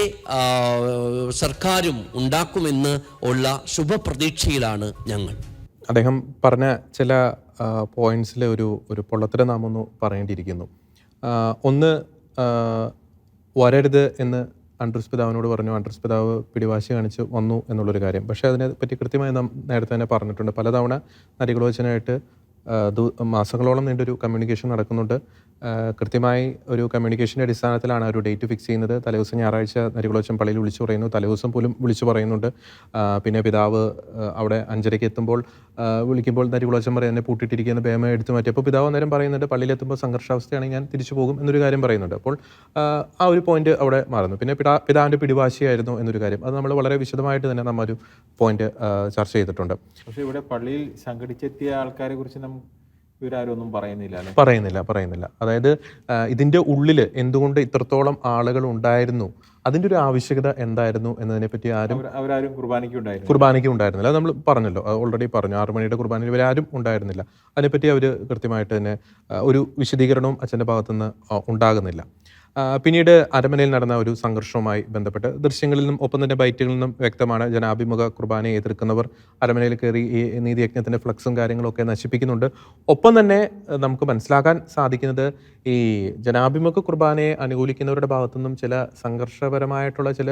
സർക്കാരും ഉണ്ടാക്കുമെന്ന് ഉള്ള ശുഭപ്രതീക്ഷയിലാണ് ഞങ്ങൾ. അദ്ദേഹം പറഞ്ഞ ചില പോയിന്റ്സിൽ ഒരു ഒരു പൊള്ളത്തര നാം പറയേണ്ടിയിരിക്കുന്നു. ഒന്ന് വരരുത് എന്ന് അൻഡ്രൂസ് പിതാവിനോട് പറഞ്ഞു. അൻഡ്രൂസ് പിതാവ് പിടിവാശി കാണിച്ച് വന്നു എന്നുള്ളൊരു കാര്യം. പക്ഷേ അതിനെപ്പറ്റി കൃത്യമായി നാം നേരത്തെ തന്നെ പറഞ്ഞിട്ടുണ്ട്. പലതവണ നരികളോചനായിട്ട് മാസങ്ങളോളം നീണ്ടൊരു കമ്മ്യൂണിക്കേഷൻ നടക്കുന്നുണ്ട്. കൃത്യമായി ഒരു കമ്മ്യൂണിക്കേഷന്റെ അടിസ്ഥാനത്തിലാണ് ഒരു ഡേറ്റ് ഫിക്സ് ചെയ്യുന്നത്. തലേദിവസം ഞായറാഴ്ച നരികുളച്ചൻ പള്ളിയിൽ വിളിച്ചു പറയുന്നു. തലേദിവസം പോലും വിളിച്ചു പറയുന്നുണ്ട്. പിന്നെ പിതാവ് അവിടെ അഞ്ചരയ്ക്ക് എത്തുമ്പോൾ വിളിക്കുമ്പോൾ നരികുളച്ചൻ പറയും എന്നെ പൂട്ടിയിട്ടിരിക്കുന്ന ബേമ എടുത്തു മാറ്റി. അപ്പോൾ പിതാവ് അന്നേരം പറയുന്നുണ്ട് പള്ളിയിലെത്തുമ്പോൾ സംഘർഷാവസ്ഥയാണെങ്കിൽ ഞാൻ തിരിച്ചു പോകും എന്നൊരു കാര്യം പറയുന്നുണ്ട്. അപ്പോൾ ആ, ഒരു പോയിന്റ് അവിടെ മാറുന്നു. പിന്നെ പിതാ പിതാവിന്റെ പിടിവാശിയായിരുന്നു എന്നൊരു കാര്യം. അത് നമ്മൾ വളരെ വിശദമായിട്ട് തന്നെ നമ്മൾ ഒരു പോയിന്റ് ചർച്ച ചെയ്തിട്ടുണ്ട്. പക്ഷേ ഇവിടെ പള്ളിയിൽ സംഘടിച്ചെത്തിയ ആൾക്കാരെ കുറിച്ച് നാം പറയുന്നില്ല പറയുന്നില്ല പറയുന്നില്ല. അതായത് ഇതിന്റെ ഉള്ളിൽ എന്തുകൊണ്ട് ഇത്രത്തോളം ആളുകൾ ഉണ്ടായിരുന്നു? അതിന്റെ ഒരു ആവശ്യകത എന്തായിരുന്നു എന്നതിനെ പറ്റി ആരും അവരാരും കുർബാനയ്ക്ക് ഉണ്ടായിരുന്നു കുർബാനയ്ക്ക് ഉണ്ടായിരുന്നില്ല. അത് നമ്മൾ പറഞ്ഞല്ലോ. ഓൾറെഡി പറഞ്ഞു. ആറു മണിയുടെ കുർബാനയിൽ ഇവരാരും ഉണ്ടായിരുന്നില്ല. അതിനെപ്പറ്റി അവർ കൃത്യമായിട്ട് തന്നെ ഒരു വിശദീകരണവും അച്ഛന്റെ ഭാഗത്തുനിന്ന് ഉണ്ടാകുന്നില്ല. പിന്നീട് അരമനയിൽ നടന്ന ഒരു സംഘർഷവുമായി ബന്ധപ്പെട്ട് ദൃശ്യങ്ങളിൽ നിന്നും ഒപ്പം തന്നെ ബൈറ്റുകളിൽ നിന്നും വ്യക്തമാണ് ജനാഭിമുഖ കുർബാനയെ എതിർക്കുന്നവർ അരമനയിൽ കയറി ഈ നീതിയജ്ഞത്തിന്റെ ഫ്ലക്സും കാര്യങ്ങളൊക്കെ നശിപ്പിക്കുന്നുണ്ട്. ഒപ്പം തന്നെ നമുക്ക് മനസ്സിലാക്കാൻ സാധിക്കുന്നത് ഈ ജനാഭിമുഖ കുർബാനയെ അനുകൂലിക്കുന്നവരുടെ ഭാഗത്തു നിന്നും ചില സംഘർഷപരമായിട്ടുള്ള ചില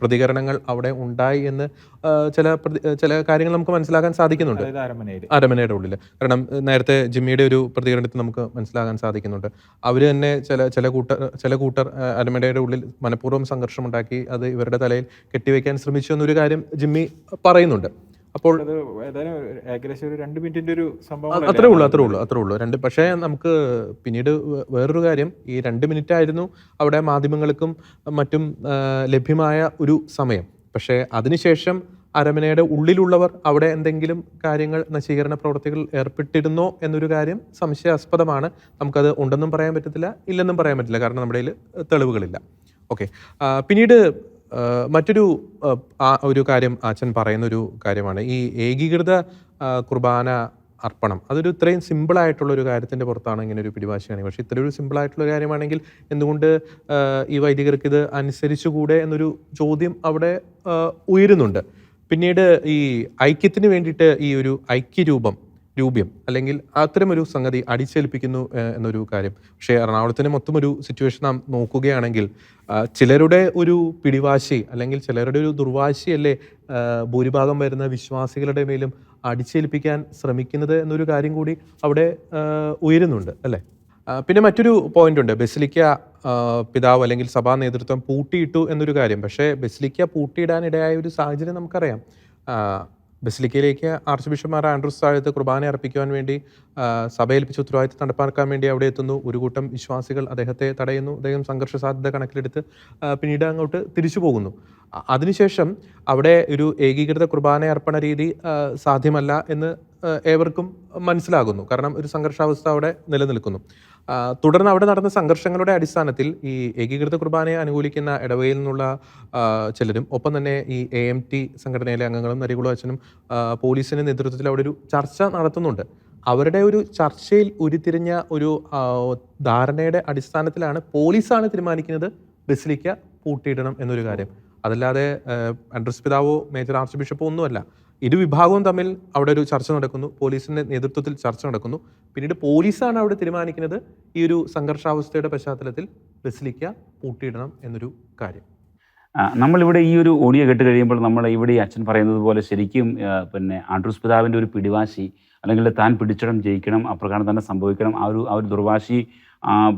പ്രതികരണങ്ങൾ അവിടെ ഉണ്ടായി എന്ന് ചില ചില കാര്യങ്ങൾ നമുക്ക് മനസ്സിലാക്കാൻ സാധിക്കുന്നുണ്ട്. അരമനയുടെ ഉള്ളിൽ കാരണം നേരത്തെ ജിമ്മിയുടെ ഒരു പ്രതികരണത്തിൽ നമുക്ക് മനസ്സിലാക്കാൻ സാധിക്കുന്നുണ്ട്. അവർ തന്നെ ചില ചില കൂട്ടർ ചില കൂട്ടർ അരമനയുടെ ഉള്ളിൽ മനഃപൂർവം സംഘർഷമുണ്ടാക്കി അത് ഇവരുടെ തലയിൽ കെട്ടിവെക്കാൻ ശ്രമിച്ചു എന്നൊരു കാര്യം ജിമ്മി പറയുന്നുണ്ട്. അപ്പോൾ അത് ഏതായാലും ഏകദേശം ഒരു രണ്ട് മിനിറ്റിന്റെ ഒരു സംഭവം അത്രേ ഉള്ളൂ അത്രേ ഉള്ളൂ അത്രേ ഉള്ളൂ. രണ്ട് പക്ഷേ നമുക്ക് പിന്നീട് വേറൊരു കാര്യം ഈ രണ്ട് മിനിറ്റ് ആയിരുന്നു അവിടെ മാധ്യമങ്ങൾക്കും മറ്റും ലഭ്യമായ ഒരു സമയം. പക്ഷേ അതിനുശേഷം അരമനയുടെ ഉള്ളിലുള്ളവർ അവിടെ എന്തെങ്കിലും കാര്യങ്ങൾ നശീകരണ പ്രവർത്തികൾ ഏർപ്പെട്ടിരുന്നോ എന്നൊരു കാര്യം സംശയാസ്പദമാണ്. നമുക്കത് ഉണ്ടെന്നും പറയാൻ പറ്റത്തില്ല ഇല്ലെന്നും പറയാൻ പറ്റില്ല. കാരണം നമ്മുടെ തെളിവുകളില്ല. ഓക്കെ. പിന്നീട് മറ്റൊരു ഒരു കാര്യം അച്ഛൻ പറയുന്ന ഒരു കാര്യമാണ്. ഈ ഏകീകൃത കുർബാന അർപ്പണം അതൊരു ഇത്രയും സിമ്പിളായിട്ടുള്ള ഒരു കാര്യത്തിന്റെ പുറത്താണ് ഇങ്ങനെ ഒരു പിടിവാശിയാണെങ്കിൽ. പക്ഷേ ഇത്രയൊരു ആയിട്ടുള്ള ഒരു കാര്യമാണെങ്കിൽ എന്തുകൊണ്ട് ഈ വൈദികർക്ക് ഇത് അനുസരിച്ചുകൂടെ എന്നൊരു ചോദ്യം അവിടെ ഉയരുന്നുണ്ട്. പിന്നീട് ഈ ഐക്യത്തിന് വേണ്ടിയിട്ട് ഈ ഒരു ഐക്യരൂപം രൂപ്യം അല്ലെങ്കിൽ അത്തരമൊരു സംഗതി അടിച്ചേൽപ്പിക്കുന്നു എന്നൊരു കാര്യം. പക്ഷേ എറണാകുളത്തിന് മൊത്തം ഒരു സിറ്റുവേഷൻ നാം നോക്കുകയാണെങ്കിൽ ചിലരുടെ ഒരു പിടിവാശി അല്ലെങ്കിൽ ചിലരുടെ ഒരു ദുർവാശിയല്ലേ ഭൂരിഭാഗം വരുന്ന വിശ്വാസികളുടെ മേലും അടിച്ചേൽപ്പിക്കാൻ ശ്രമിക്കുന്നത് എന്നൊരു കാര്യം കൂടി അവിടെ ഉയരുന്നുണ്ട് അല്ലേ? പിന്നെ മറ്റൊരു പോയിന്റ് ഉണ്ട്. ബസിലിക്ക പിതാവ് അല്ലെങ്കിൽ സഭാ നേതൃത്വം പൂട്ടിയിട്ടു എന്നൊരു കാര്യം. പക്ഷേ ബസിലിക്ക പൂട്ടിയിടാനിടയായ ഒരു സാഹചര്യം നമുക്കറിയാം. ബസിലിക്കയിലേക്ക് ആർച്ച് ബിഷപ്പ്മാർ ആൻഡ്രൂസ് താഴത്ത് കുർബാന അർപ്പിക്കുവാൻ വേണ്ടി സഭയേൽപ്പിച്ച ഉത്തരവാദിത്തം നടപ്പാക്കാൻ വേണ്ടി അവിടെ എത്തുന്നു. ഒരു കൂട്ടം വിശ്വാസികൾ അദ്ദേഹത്തെ തടയുന്നു. അദ്ദേഹം സംഘർഷ സാധ്യത കണക്കിലെടുത്ത് പിന്നീട് അങ്ങോട്ട് തിരിച്ചു പോകുന്നു. അതിനുശേഷം അവിടെ ഒരു ഏകീകൃത കുർബാന അർപ്പണ രീതി സാധ്യമല്ല എന്ന് ഏവർക്കും മനസ്സിലാകുന്നു. കാരണം ഒരു സംഘർഷാവസ്ഥ അവിടെ നിലനിൽക്കുന്നു. തുടർന്ന് അവിടെ നടന്ന സംഘർഷങ്ങളുടെ അടിസ്ഥാനത്തിൽ ഈ ഏകീകൃത കുർബാനയെ അനുകൂലിക്കുന്ന ഇടവയിൽ നിന്നുള്ള ചിലരും ഒപ്പം തന്നെ ഈ എ എം ടി സംഘടനയിലെ അംഗങ്ങളും നരികുള അച്ഛനും പോലീസിന്റെ നേതൃത്വത്തിൽ അവിടെ ഒരു ചർച്ച നടത്തുന്നുണ്ട്. അവരുടെ ഒരു ചർച്ചയിൽ ഉരുത്തിരിഞ്ഞ ഒരു ധാരണയുടെ അടിസ്ഥാനത്തിലാണ് പോലീസാണ് തീരുമാനിക്കുന്നത് ബസിലിക്ക പൂട്ടിയിടണം എന്നൊരു കാര്യം. അതല്ലാതെ അഡ്രസ് പിതാവോ മേജർ ആർച്ച് ബിഷപ്പോ ഒന്നുമല്ല. ഇരു വിഭാഗവും തമ്മിൽ അവിടെ ഒരു ചർച്ച നടക്കുന്നു. പോലീസിന്റെ നേതൃത്വത്തിൽ ചർച്ച നടക്കുന്നു. പിന്നീട് പോലീസാണ് അവിടെ തീരുമാനിക്കുന്നത്. ഈ ഒരു സംഘർഷാവസ്ഥയുടെ പശ്ചാത്തലത്തിൽ ബസിലിക്ക പൂട്ടിയിടണം എന്നൊരു കാര്യം. നമ്മളിവിടെ ഈ ഒരു ഓഡിയോ കേട്ട് കഴിയുമ്പോൾ നമ്മൾ ഇവിടെ അച്ഛൻ പറയുന്നത് പോലെ ശരിക്കും പിന്നെ ആൻഡ്രൂസ് പിതാവിന്റെ ഒരു പിടിവാശി അല്ലെങ്കിൽ താൻ പിടിച്ചിടം ജയിക്കണം അപ്രകാരം തന്നെ സംഭവിക്കണം ആ ഒരു ആ ഒരു ദുർവാശി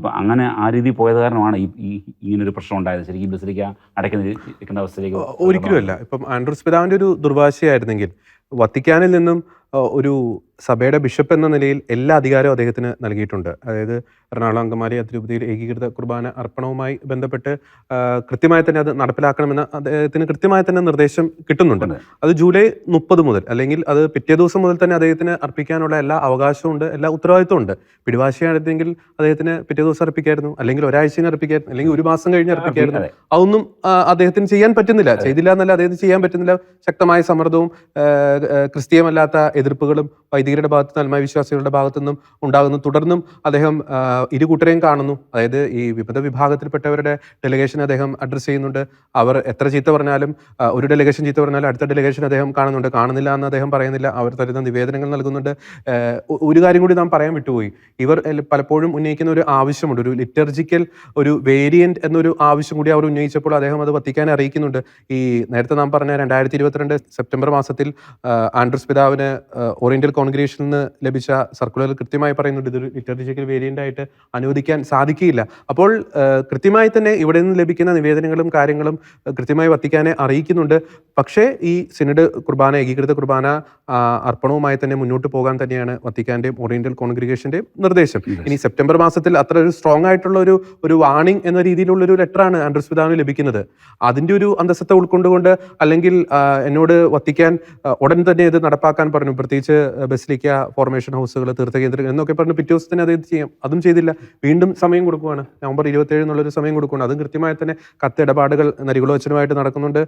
അങ്ങനെ ആ രീതി പോയത് കാരണമാണ് ഈ ഈ ഇങ്ങനൊരു പ്രശ്നം ഉണ്ടായത്. ശരിക്കും ബസിലിക്ക അടയ്ക്കുന്ന അവസ്ഥയിലേക്ക് ഒരിക്കലുമല്ല ഇപ്പം ആൻഡ്രൂസ് പിതാവിന്റെ ഒരു ദുർവാശിയായിരുന്നെങ്കിൽ വത്തിക്കാനിൽ നിന്നും ഒരു സഭയുടെ ബിഷപ്പ് എന്ന നിലയിൽ എല്ലാ അധികാരവും അദ്ദേഹത്തിന് നൽകിയിട്ടുണ്ട്. അതായത് എറണാകുളം അങ്കമാലി അതിരൂപതയിൽ ഏകീകൃത കുർബാന അർപ്പണവുമായി ബന്ധപ്പെട്ട് കൃത്യമായി തന്നെ അത് നടപ്പിലാക്കണമെന്ന് അദ്ദേഹത്തിന് കൃത്യമായി തന്നെ നിർദ്ദേശം കിട്ടുന്നുണ്ട്. അത്. ജൂലൈ മുപ്പത് മുതൽ അല്ലെങ്കിൽ അത് പിറ്റേ ദിവസം മുതൽ തന്നെ അദ്ദേഹത്തിന് അർപ്പിക്കാനുള്ള എല്ലാ അവകാശവും ഉണ്ട് എല്ലാ ഉത്തരവാദിത്വവും ഉണ്ട്. പിടിവാശിയാണെങ്കിൽ അദ്ദേഹത്തിന് പിറ്റേ ദിവസം അർപ്പിക്കായിരുന്നു അല്ലെങ്കിൽ ഒരാഴ്ചയും അർപ്പിക്കായിരുന്നു അല്ലെങ്കിൽ ഒരു മാസം കഴിഞ്ഞ് അർപ്പിക്കായിരുന്നു. അതൊന്നും അദ്ദേഹത്തിന് ചെയ്യാൻ പറ്റുന്നില്ല. ചെയ്തില്ല എന്നല്ല അദ്ദേഹത്തിന് ചെയ്യാൻ പറ്റുന്നില്ല. ശക്തമായ സമ്മർദ്ദവും ക്രിസ്തീയമല്ലാത്ത എതിർപ്പുകളും വൈദികരുടെ ഭാഗത്തു നിന്നും അൽമായ വിശ്വാസികളുടെ ഭാഗത്തു നിന്നും ഉണ്ടാകുന്നു തുടർന്നും അദ്ദേഹം ഇരു കൂട്ടരെയും കാണുന്നു. അതായത് ഈ വിമത വിഭാഗത്തിൽപ്പെട്ടവരുടെ ഡെലിഗേഷൻ അദ്ദേഹം അഡ്രസ്സ് ചെയ്യുന്നുണ്ട്. അവർ എത്ര ചീത്ത പറഞ്ഞാലും ഒരു ഡെലിഗേഷൻ ചീത്ത പറഞ്ഞാലും അടുത്ത ഡെലിഗേഷൻ അദ്ദേഹം കാണുന്നുണ്ട്. കാണുന്നില്ല എന്ന് അദ്ദേഹം പറയുന്നില്ല. അവർ തരുന്ന നിവേദനങ്ങൾ നൽകുന്നുണ്ട്. ഒരു കാര്യം കൂടി നാം പറയാൻ വിട്ടുപോയി. ഇവർ പലപ്പോഴും ഉന്നയിക്കുന്ന ഒരു ആവശ്യമുണ്ട്. ഒരു ലിറ്റർജിക്കൽ ഒരു വേരിയന്റ് എന്നൊരു ആവശ്യം കൂടി അവർ ഉന്നയിച്ചപ്പോൾ അദ്ദേഹം അത് വത്തിക്കാൻ അറിയിക്കുന്നുണ്ട്. ഈ നേരത്തെ നാം പറഞ്ഞ രണ്ടായിരത്തി ഇരുപത്തിരണ്ട് സെപ്റ്റംബർ മാസത്തിൽ ആൻഡ്രസ് പിതാവിന് ഓറിയന്റൽ ഓറിയന്റൽ കോൺഗ്രിഗേഷനിൽ നിന്ന് ലഭിച്ച സർക്കുലർ കൃത്യമായി പറയുന്നുണ്ട് ഇതൊരു ലിറ്റർജിക്കൽ വേരിയന്റ് ആയിട്ട് അനുവദിക്കാൻ സാധിക്കില്ല അപ്പോൾ കൃത്യമായി തന്നെ ഇവിടെ നിന്ന് ലഭിക്കുന്ന നിവേദനങ്ങളും കാര്യങ്ങളും കൃത്യമായി വത്തിക്കാനെ അറിയിക്കുന്നുണ്ട്. പക്ഷേ ഈ സിനഡ് കുർബാന ഏകീകൃത കുർബാന അർപ്പണവുമായി തന്നെ മുന്നോട്ട് പോകാൻ തന്നെയാണ് വത്തിക്കാന്റെയും ഓറിയന്റൽ കോൺഗ്രിഗേഷന്റെയും നിർദ്ദേശം. ഇനി സെപ്റ്റംബർ മാസത്തിൽ അത്ര ഒരു സ്ട്രോങ് ആയിട്ടുള്ള ഒരു ഒരു വാണിംഗ് എന്ന രീതിയിലുള്ള ഒരു ലെറ്ററാണ് ആൻഡ്രസ് പിതാവിന് ലഭിക്കുന്നത്. അതിന്റെ ഒരു അന്തസ്സത്തെ ഉൾക്കൊണ്ടുകൊണ്ട് അല്ലെങ്കിൽ എന്നോട് വത്തിക്കാൻ ഉടൻ തന്നെ ഇത് നടപ്പാക്കാൻ പറഞ്ഞു. പ്രത്യേകിച്ച് ബസിലിക്ക ഫോർമേഷൻ ഹൗസുകൾ തീർത്ഥകേന്ദ്രങ്ങൾ എന്നൊക്കെ പറഞ്ഞ് പിറ്റേ ദിവസത്തിന് അത് ചെയ്യാം? അതും ചെയ്തില്ല. വീണ്ടും സമയം കൊടുക്കുവാണ്. നവംബർ ഇരുപത്തേഴ് എന്നുള്ളൊരു സമയം കൊടുക്കുകയാണ് അതും കൃത്യമായി തന്നെ കത്തിടപാടുകൾ നരികുളോച്ചനുമായിട്ട് നടക്കുന്നുണ്ട്.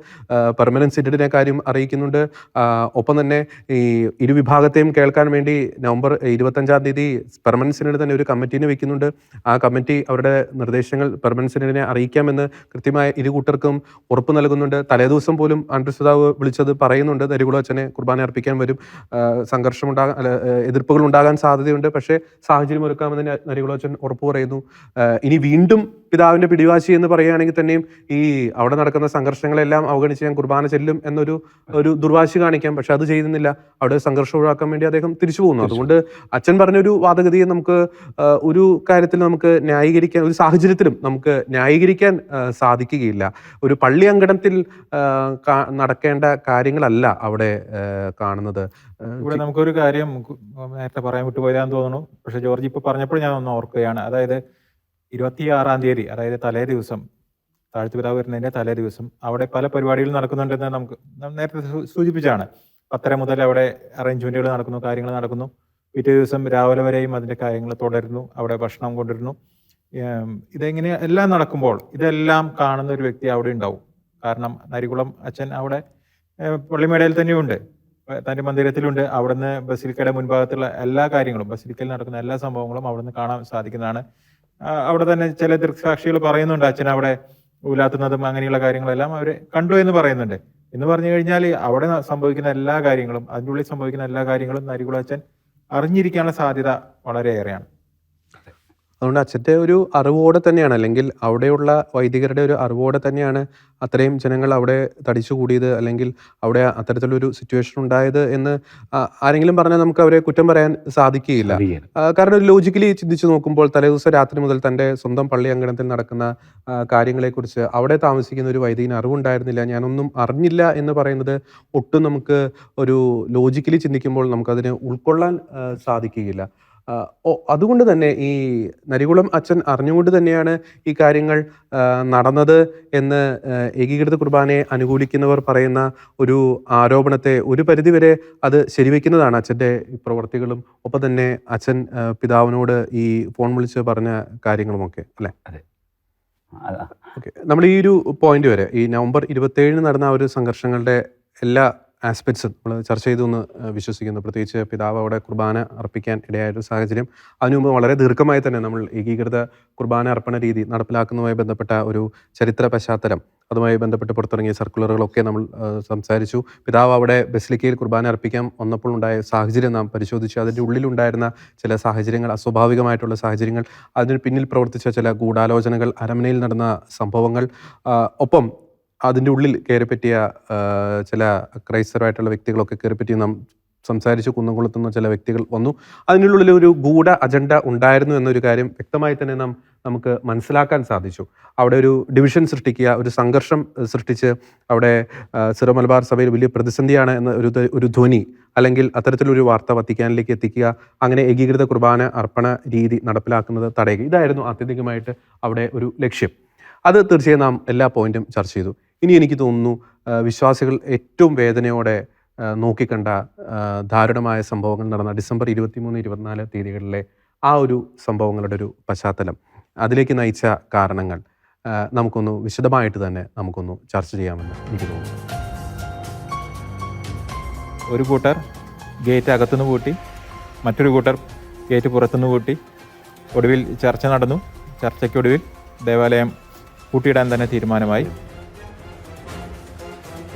പെർമനന്റ് സിറ്റിഡിനെ കാര്യം അറിയിക്കുന്നുണ്ട്. ഒപ്പം തന്നെ ഈ ഇരുവിഭാഗത്തെയും കേൾക്കാൻ വേണ്ടി നവംബർ ഇരുപത്തഞ്ചാം തീയതി പെർമനന്റ് സിനഡ് തന്നെ ഒരു കമ്മിറ്റീനെ വെക്കുന്നുണ്ട്. ആ കമ്മിറ്റി അവരുടെ നിർദ്ദേശങ്ങൾ പെർമനന്റ് സിനഡിനെ അറിയിക്കാമെന്ന് കൃത്യമായ ഇരു കൂട്ടർക്കും ഉറപ്പ് നൽകുന്നുണ്ട്. തലേദിവസം പോലും അണ്ടർ സുതാവ് വിളിച്ചത് പറയുന്നുണ്ട്. നരികുളോച്ചനെ കുർബാന അർപ്പിക്കാൻ വരും. സംഘർഷം ഉണ്ടാകാൻ അല്ല, എതിർപ്പുകൾ ഉണ്ടാകാൻ സാധ്യതയുണ്ട്. പക്ഷേ സാഹചര്യം ഒരുക്കാമെന്ന് നരികുളോച്ചൻ ഉറപ്പ് പറയുന്നു. ഇനി വീണ്ടും പിതാവിന്റെ പിടിവാശി എന്ന് പറയുകയാണെങ്കിൽ തന്നെയും ഈ അവിടെ നടക്കുന്ന സംഘർഷങ്ങളെല്ലാം അവഗണിച്ച് ഞാൻ കുർബാന ചെല്ലും എന്നൊരു ഒരു ദുർവാശി കാണിക്കാം. പക്ഷെ അത് ചെയ്യുന്നില്ല. അവിടെ സംഘർഷം ഒഴിവാക്കാൻ വേണ്ടി അദ്ദേഹം തിരിച്ചു പോകുന്നു. അതുകൊണ്ട് അച്ഛൻ പറഞ്ഞൊരു വാദഗതിയെ നമുക്ക് ഒരു കാര്യത്തിൽ നമുക്ക് ന്യായീകരിക്കാൻ ഒരു സാഹചര്യത്തിലും നമുക്ക് ന്യായീകരിക്കാൻ സാധിക്കുകയില്ല. ഒരു പള്ളി അങ്കണത്തിൽ നടക്കേണ്ട കാര്യങ്ങളല്ല അവിടെ കാണുന്നത്. ഇവിടെ നമുക്കൊരു കാര്യം കു- നേരത്തെ പറയാൻ വിട്ടുപോയതാന്ന് തോന്നുന്നു. പക്ഷെ ജോർജ് ഇപ്പൊ പറഞ്ഞപ്പോൾ ഞാൻ ഒന്ന് ഓർക്കുകയാണ്. അതായത് ഇരുപത്തി ആറാം തീയതി അതായത് തലേ ദിവസം താഴ്ത്തുപിതാവ് വരുന്നതിന്റെ തലേ ദിവസം അവിടെ പല പരിപാടികളും നടക്കുന്നുണ്ടെന്ന് നമുക്ക് നേരത്തെ സൂചിപ്പിച്ചാണ് പത്തര മുതൽ അവിടെ അറേഞ്ച്മെന്റുകൾ നടക്കുന്നു കാര്യങ്ങൾ നടക്കുന്നു. പിറ്റേ ദിവസം രാവിലെ വരെയും അതിന്റെ കാര്യങ്ങൾ തുടരുന്നു അവിടെ ഭക്ഷണം കൊണ്ടിരുന്നു ഇതെങ്ങനെ എല്ലാം നടക്കുമ്പോൾ ഇതെല്ലാം കാണുന്ന ഒരു വ്യക്തി അവിടെ ഉണ്ടാവും. കാരണം നരികുളം അച്ഛൻ അവിടെ പള്ളിമേടയിൽ തന്നെയുണ്ട്. തന്റെ മന്ദിരത്തിലുണ്ട്. അവിടുന്ന് ബസിലിക്കയുടെ മുൻഭാഗത്തുള്ള എല്ലാ കാര്യങ്ങളും ബസിലിക്കയിൽ നടക്കുന്ന എല്ലാ സംഭവങ്ങളും അവിടുന്ന് കാണാൻ സാധിക്കുന്നതാണ്. അവിടെ തന്നെ ചില ദൃക്സാക്ഷികൾ പറയുന്നുണ്ട് അച്ഛൻ അവിടെ ഉലാത്തുന്നതും അങ്ങനെയുള്ള കാര്യങ്ങളെല്ലാം അവർ കണ്ടു എന്ന് പറയുന്നുണ്ട്. എന്ന് പറഞ്ഞു കഴിഞ്ഞാൽ അവിടെ സംഭവിക്കുന്ന എല്ലാ കാര്യങ്ങളും അതിന്റെ ഉള്ളിൽ സംഭവിക്കുന്ന എല്ലാ കാര്യങ്ങളും നരികുളച്ചൻ അറിഞ്ഞിരിക്കാനുള്ള സാധ്യത വളരെയേറെയാണ്. അതുകൊണ്ട് അച്ഛന്റെ ഒരു അറിവോടെ തന്നെയാണ് അല്ലെങ്കിൽ അവിടെയുള്ള വൈദികരുടെ ഒരു അറിവോടെ തന്നെയാണ് അത്രയും ജനങ്ങൾ അവിടെ തടിച്ചു കൂടിയത് അല്ലെങ്കിൽ അവിടെ അത്തരത്തിലൊരു സിറ്റുവേഷൻ ഉണ്ടായത് എന്ന് ആരെങ്കിലും പറഞ്ഞാൽ നമുക്ക് അവരെ കുറ്റം പറയാൻ സാധിക്കുകയില്ല. കാരണം ഒരു ലോജിക്കലി ചിന്തിച്ചു നോക്കുമ്പോൾ തലേദിവസം രാത്രി മുതൽ തന്റെ സ്വന്തം പള്ളി അങ്കണത്തിൽ നടക്കുന്ന കാര്യങ്ങളെക്കുറിച്ച് അവിടെ താമസിക്കുന്ന ഒരു വൈദികന് അറിവുണ്ടായിരുന്നില്ല. ഞാനൊന്നും അറിഞ്ഞില്ല എന്ന് പറയുന്നത് ഒട്ടും നമുക്ക് ഒരു ലോജിക്കലി ചിന്തിക്കുമ്പോൾ നമുക്കതിനെ ഉൾക്കൊള്ളാൻ സാധിക്കുകയില്ല. ഓ അതുകൊണ്ട് തന്നെ ഈ നരികുളം അച്ഛൻ അറിഞ്ഞുകൊണ്ട് തന്നെയാണ് ഈ കാര്യങ്ങൾ നടന്നത് എന്ന് ഏകീകൃത കുർബാനയെ അനുകൂലിക്കുന്നവർ പറയുന്ന ഒരു ആരോപണത്തെ ഒരു പരിധിവരെ അത് ശരിവെക്കുന്നതാണ് അച്ഛന്റെ പ്രവർത്തികളും. ഒപ്പം തന്നെ അച്ഛൻ പിതാവിനോട് ഈ ഫോൺ വിളിച്ച് പറഞ്ഞ കാര്യങ്ങളുമൊക്കെ അല്ലേ? അതെ. ഓക്കെ. നമ്മൾ ഈ ഒരു പോയിന്റ് വരെ ഈ നവംബർ ഇരുപത്തേഴിന് നടന്ന ആ ഒരു സംഘർഷങ്ങളുടെ എല്ലാ ആസ്പെക്ട്സും നമ്മൾ ചർച്ച ചെയ്തു എന്ന് വിശ്വസിക്കുന്നു. പ്രത്യേകിച്ച് പിതാവ് അവിടെ കുർബാന അർപ്പിക്കാൻ ഇടയായൊരു സാഹചര്യം. അതിനു മുമ്പ് വളരെ ദീർഘമായി തന്നെ നമ്മൾ ഏകീകൃത കുർബാന അർപ്പണ രീതി നടപ്പിലാക്കുന്നതുമായി ബന്ധപ്പെട്ട ഒരു ചരിത്ര പശ്ചാത്തലം അതുമായി ബന്ധപ്പെട്ട് പുറത്തിറങ്ങിയ സർക്കുലറുകളൊക്കെ നമ്മൾ സംസാരിച്ചു. പിതാവ് അവിടെ ബസിലിക്കയിൽ കുർബാന അർപ്പിക്കാൻ വന്നപ്പോൾ ഉണ്ടായ സാഹചര്യം നാം പരിശോധിച്ചു. അതിന്റെ ഉള്ളിലുണ്ടായിരുന്ന ചില സാഹചര്യങ്ങൾ അസ്വാഭാവികമായിട്ടുള്ള സാഹചര്യങ്ങൾ അതിന് പിന്നിൽ പ്രവർത്തിച്ച ചില ഗൂഢാലോചനകൾ അരമനയിൽ നടന്ന സംഭവങ്ങൾ ഒപ്പം അതിന്റെ ഉള്ളിൽ കയറിപ്പറ്റിയ ചില ക്രൈസ്തവരായിട്ടുള്ള വ്യക്തികളൊക്കെ കയറിപ്പറ്റി നാം സംസാരിച്ച് കുന്നംകുളത്തുന്ന ചില വ്യക്തികൾ വന്നു. അതിനുള്ളിൽ ഒരു ഗൂഢ അജണ്ട ഉണ്ടായിരുന്നു എന്നൊരു കാര്യം വ്യക്തമായി തന്നെ നാം നമുക്ക് മനസ്സിലാക്കാൻ സാധിച്ചു. അവിടെ ഒരു ഡിവിഷൻ സൃഷ്ടിക്കുക ഒരു സംഘർഷം സൃഷ്ടിച്ച് അവിടെ സിറോ മലബാർ സഭയിൽ വലിയ പ്രതിസന്ധിയാണ് എന്ന ഒരു ഒരു ധ്വനി അല്ലെങ്കിൽ അത്തരത്തിലൊരു വാർത്ത വത്തിക്കാനിലേക്ക് എത്തിക്കുക അങ്ങനെ ഏകീകൃത കുർബാന അർപ്പണ രീതി നടപ്പിലാക്കുന്നത് തടയുക. ഇതായിരുന്നു ആത്യന്തികമായിട്ട് അവിടെ ഒരു ലക്ഷ്യം. അത് തീർച്ചയായും നാം എല്ലാ പോയിന്റും ചർച്ച ചെയ്തു. ഇനി എനിക്ക് തോന്നുന്നു വിശ്വാസികൾ ഏറ്റവും വേദനയോടെ നോക്കിക്കണ്ട ദാരുണമായ സംഭവങ്ങൾ നടന്ന ഡിസംബർ ഇരുപത്തിമൂന്ന് ഇരുപത്തിനാല് തീയതികളിലെ ആ ഒരു സംഭവങ്ങളുടെ ഒരു പശ്ചാത്തലം. അതിലേക്ക് നയിച്ച കാരണങ്ങൾ നമുക്കൊന്ന് വിശദമായിട്ട് തന്നെ നമുക്കൊന്ന് ചർച്ച ചെയ്യാമെന്ന് എനിക്ക് തോന്നുന്നു. ഒരു കൂട്ടർ ഗേറ്റ് അകത്തുനിന്ന് പൂട്ടി മറ്റൊരു കൂട്ടർ ഗേറ്റ് പുറത്തുനിന്ന് പൂട്ടി. ഒടുവിൽ ചർച്ച നടന്നു. ചർച്ചയ്ക്കൊടുവിൽ ദേവാലയം പൂട്ടിയിടാൻ തന്നെ തീരുമാനമായി.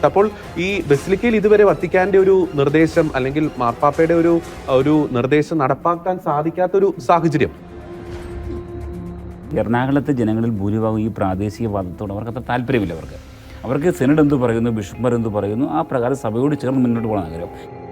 അപ്പോൾ ഈ ബസിലിക്കയിൽ ഇതുവരെ വത്തിക്കാന്റെ ഒരു നിർദ്ദേശം അല്ലെങ്കിൽ മാർപ്പാപ്പയുടെ ഒരു ഒരു നിർദ്ദേശം നടപ്പാക്കാൻ സാധിക്കാത്തൊരു സാഹചര്യം? എറണാകുളത്തെ ജനങ്ങളിൽ ഭൂരിഭാഗം ഈ പ്രാദേശികവാദത്തോട് അവർക്ക് അത്ര താല്പര്യമില്ല അവർക്ക്. അവർക്ക് സെനഡ് എന്ത് പറയുന്നു ബിഷപ്പ്മാർ എന്ത് പറയുന്നു ആ പ്രകാരം സഭയോട് ചേർന്ന് മുന്നോട്ട് പോകണം ആഗ്രഹം.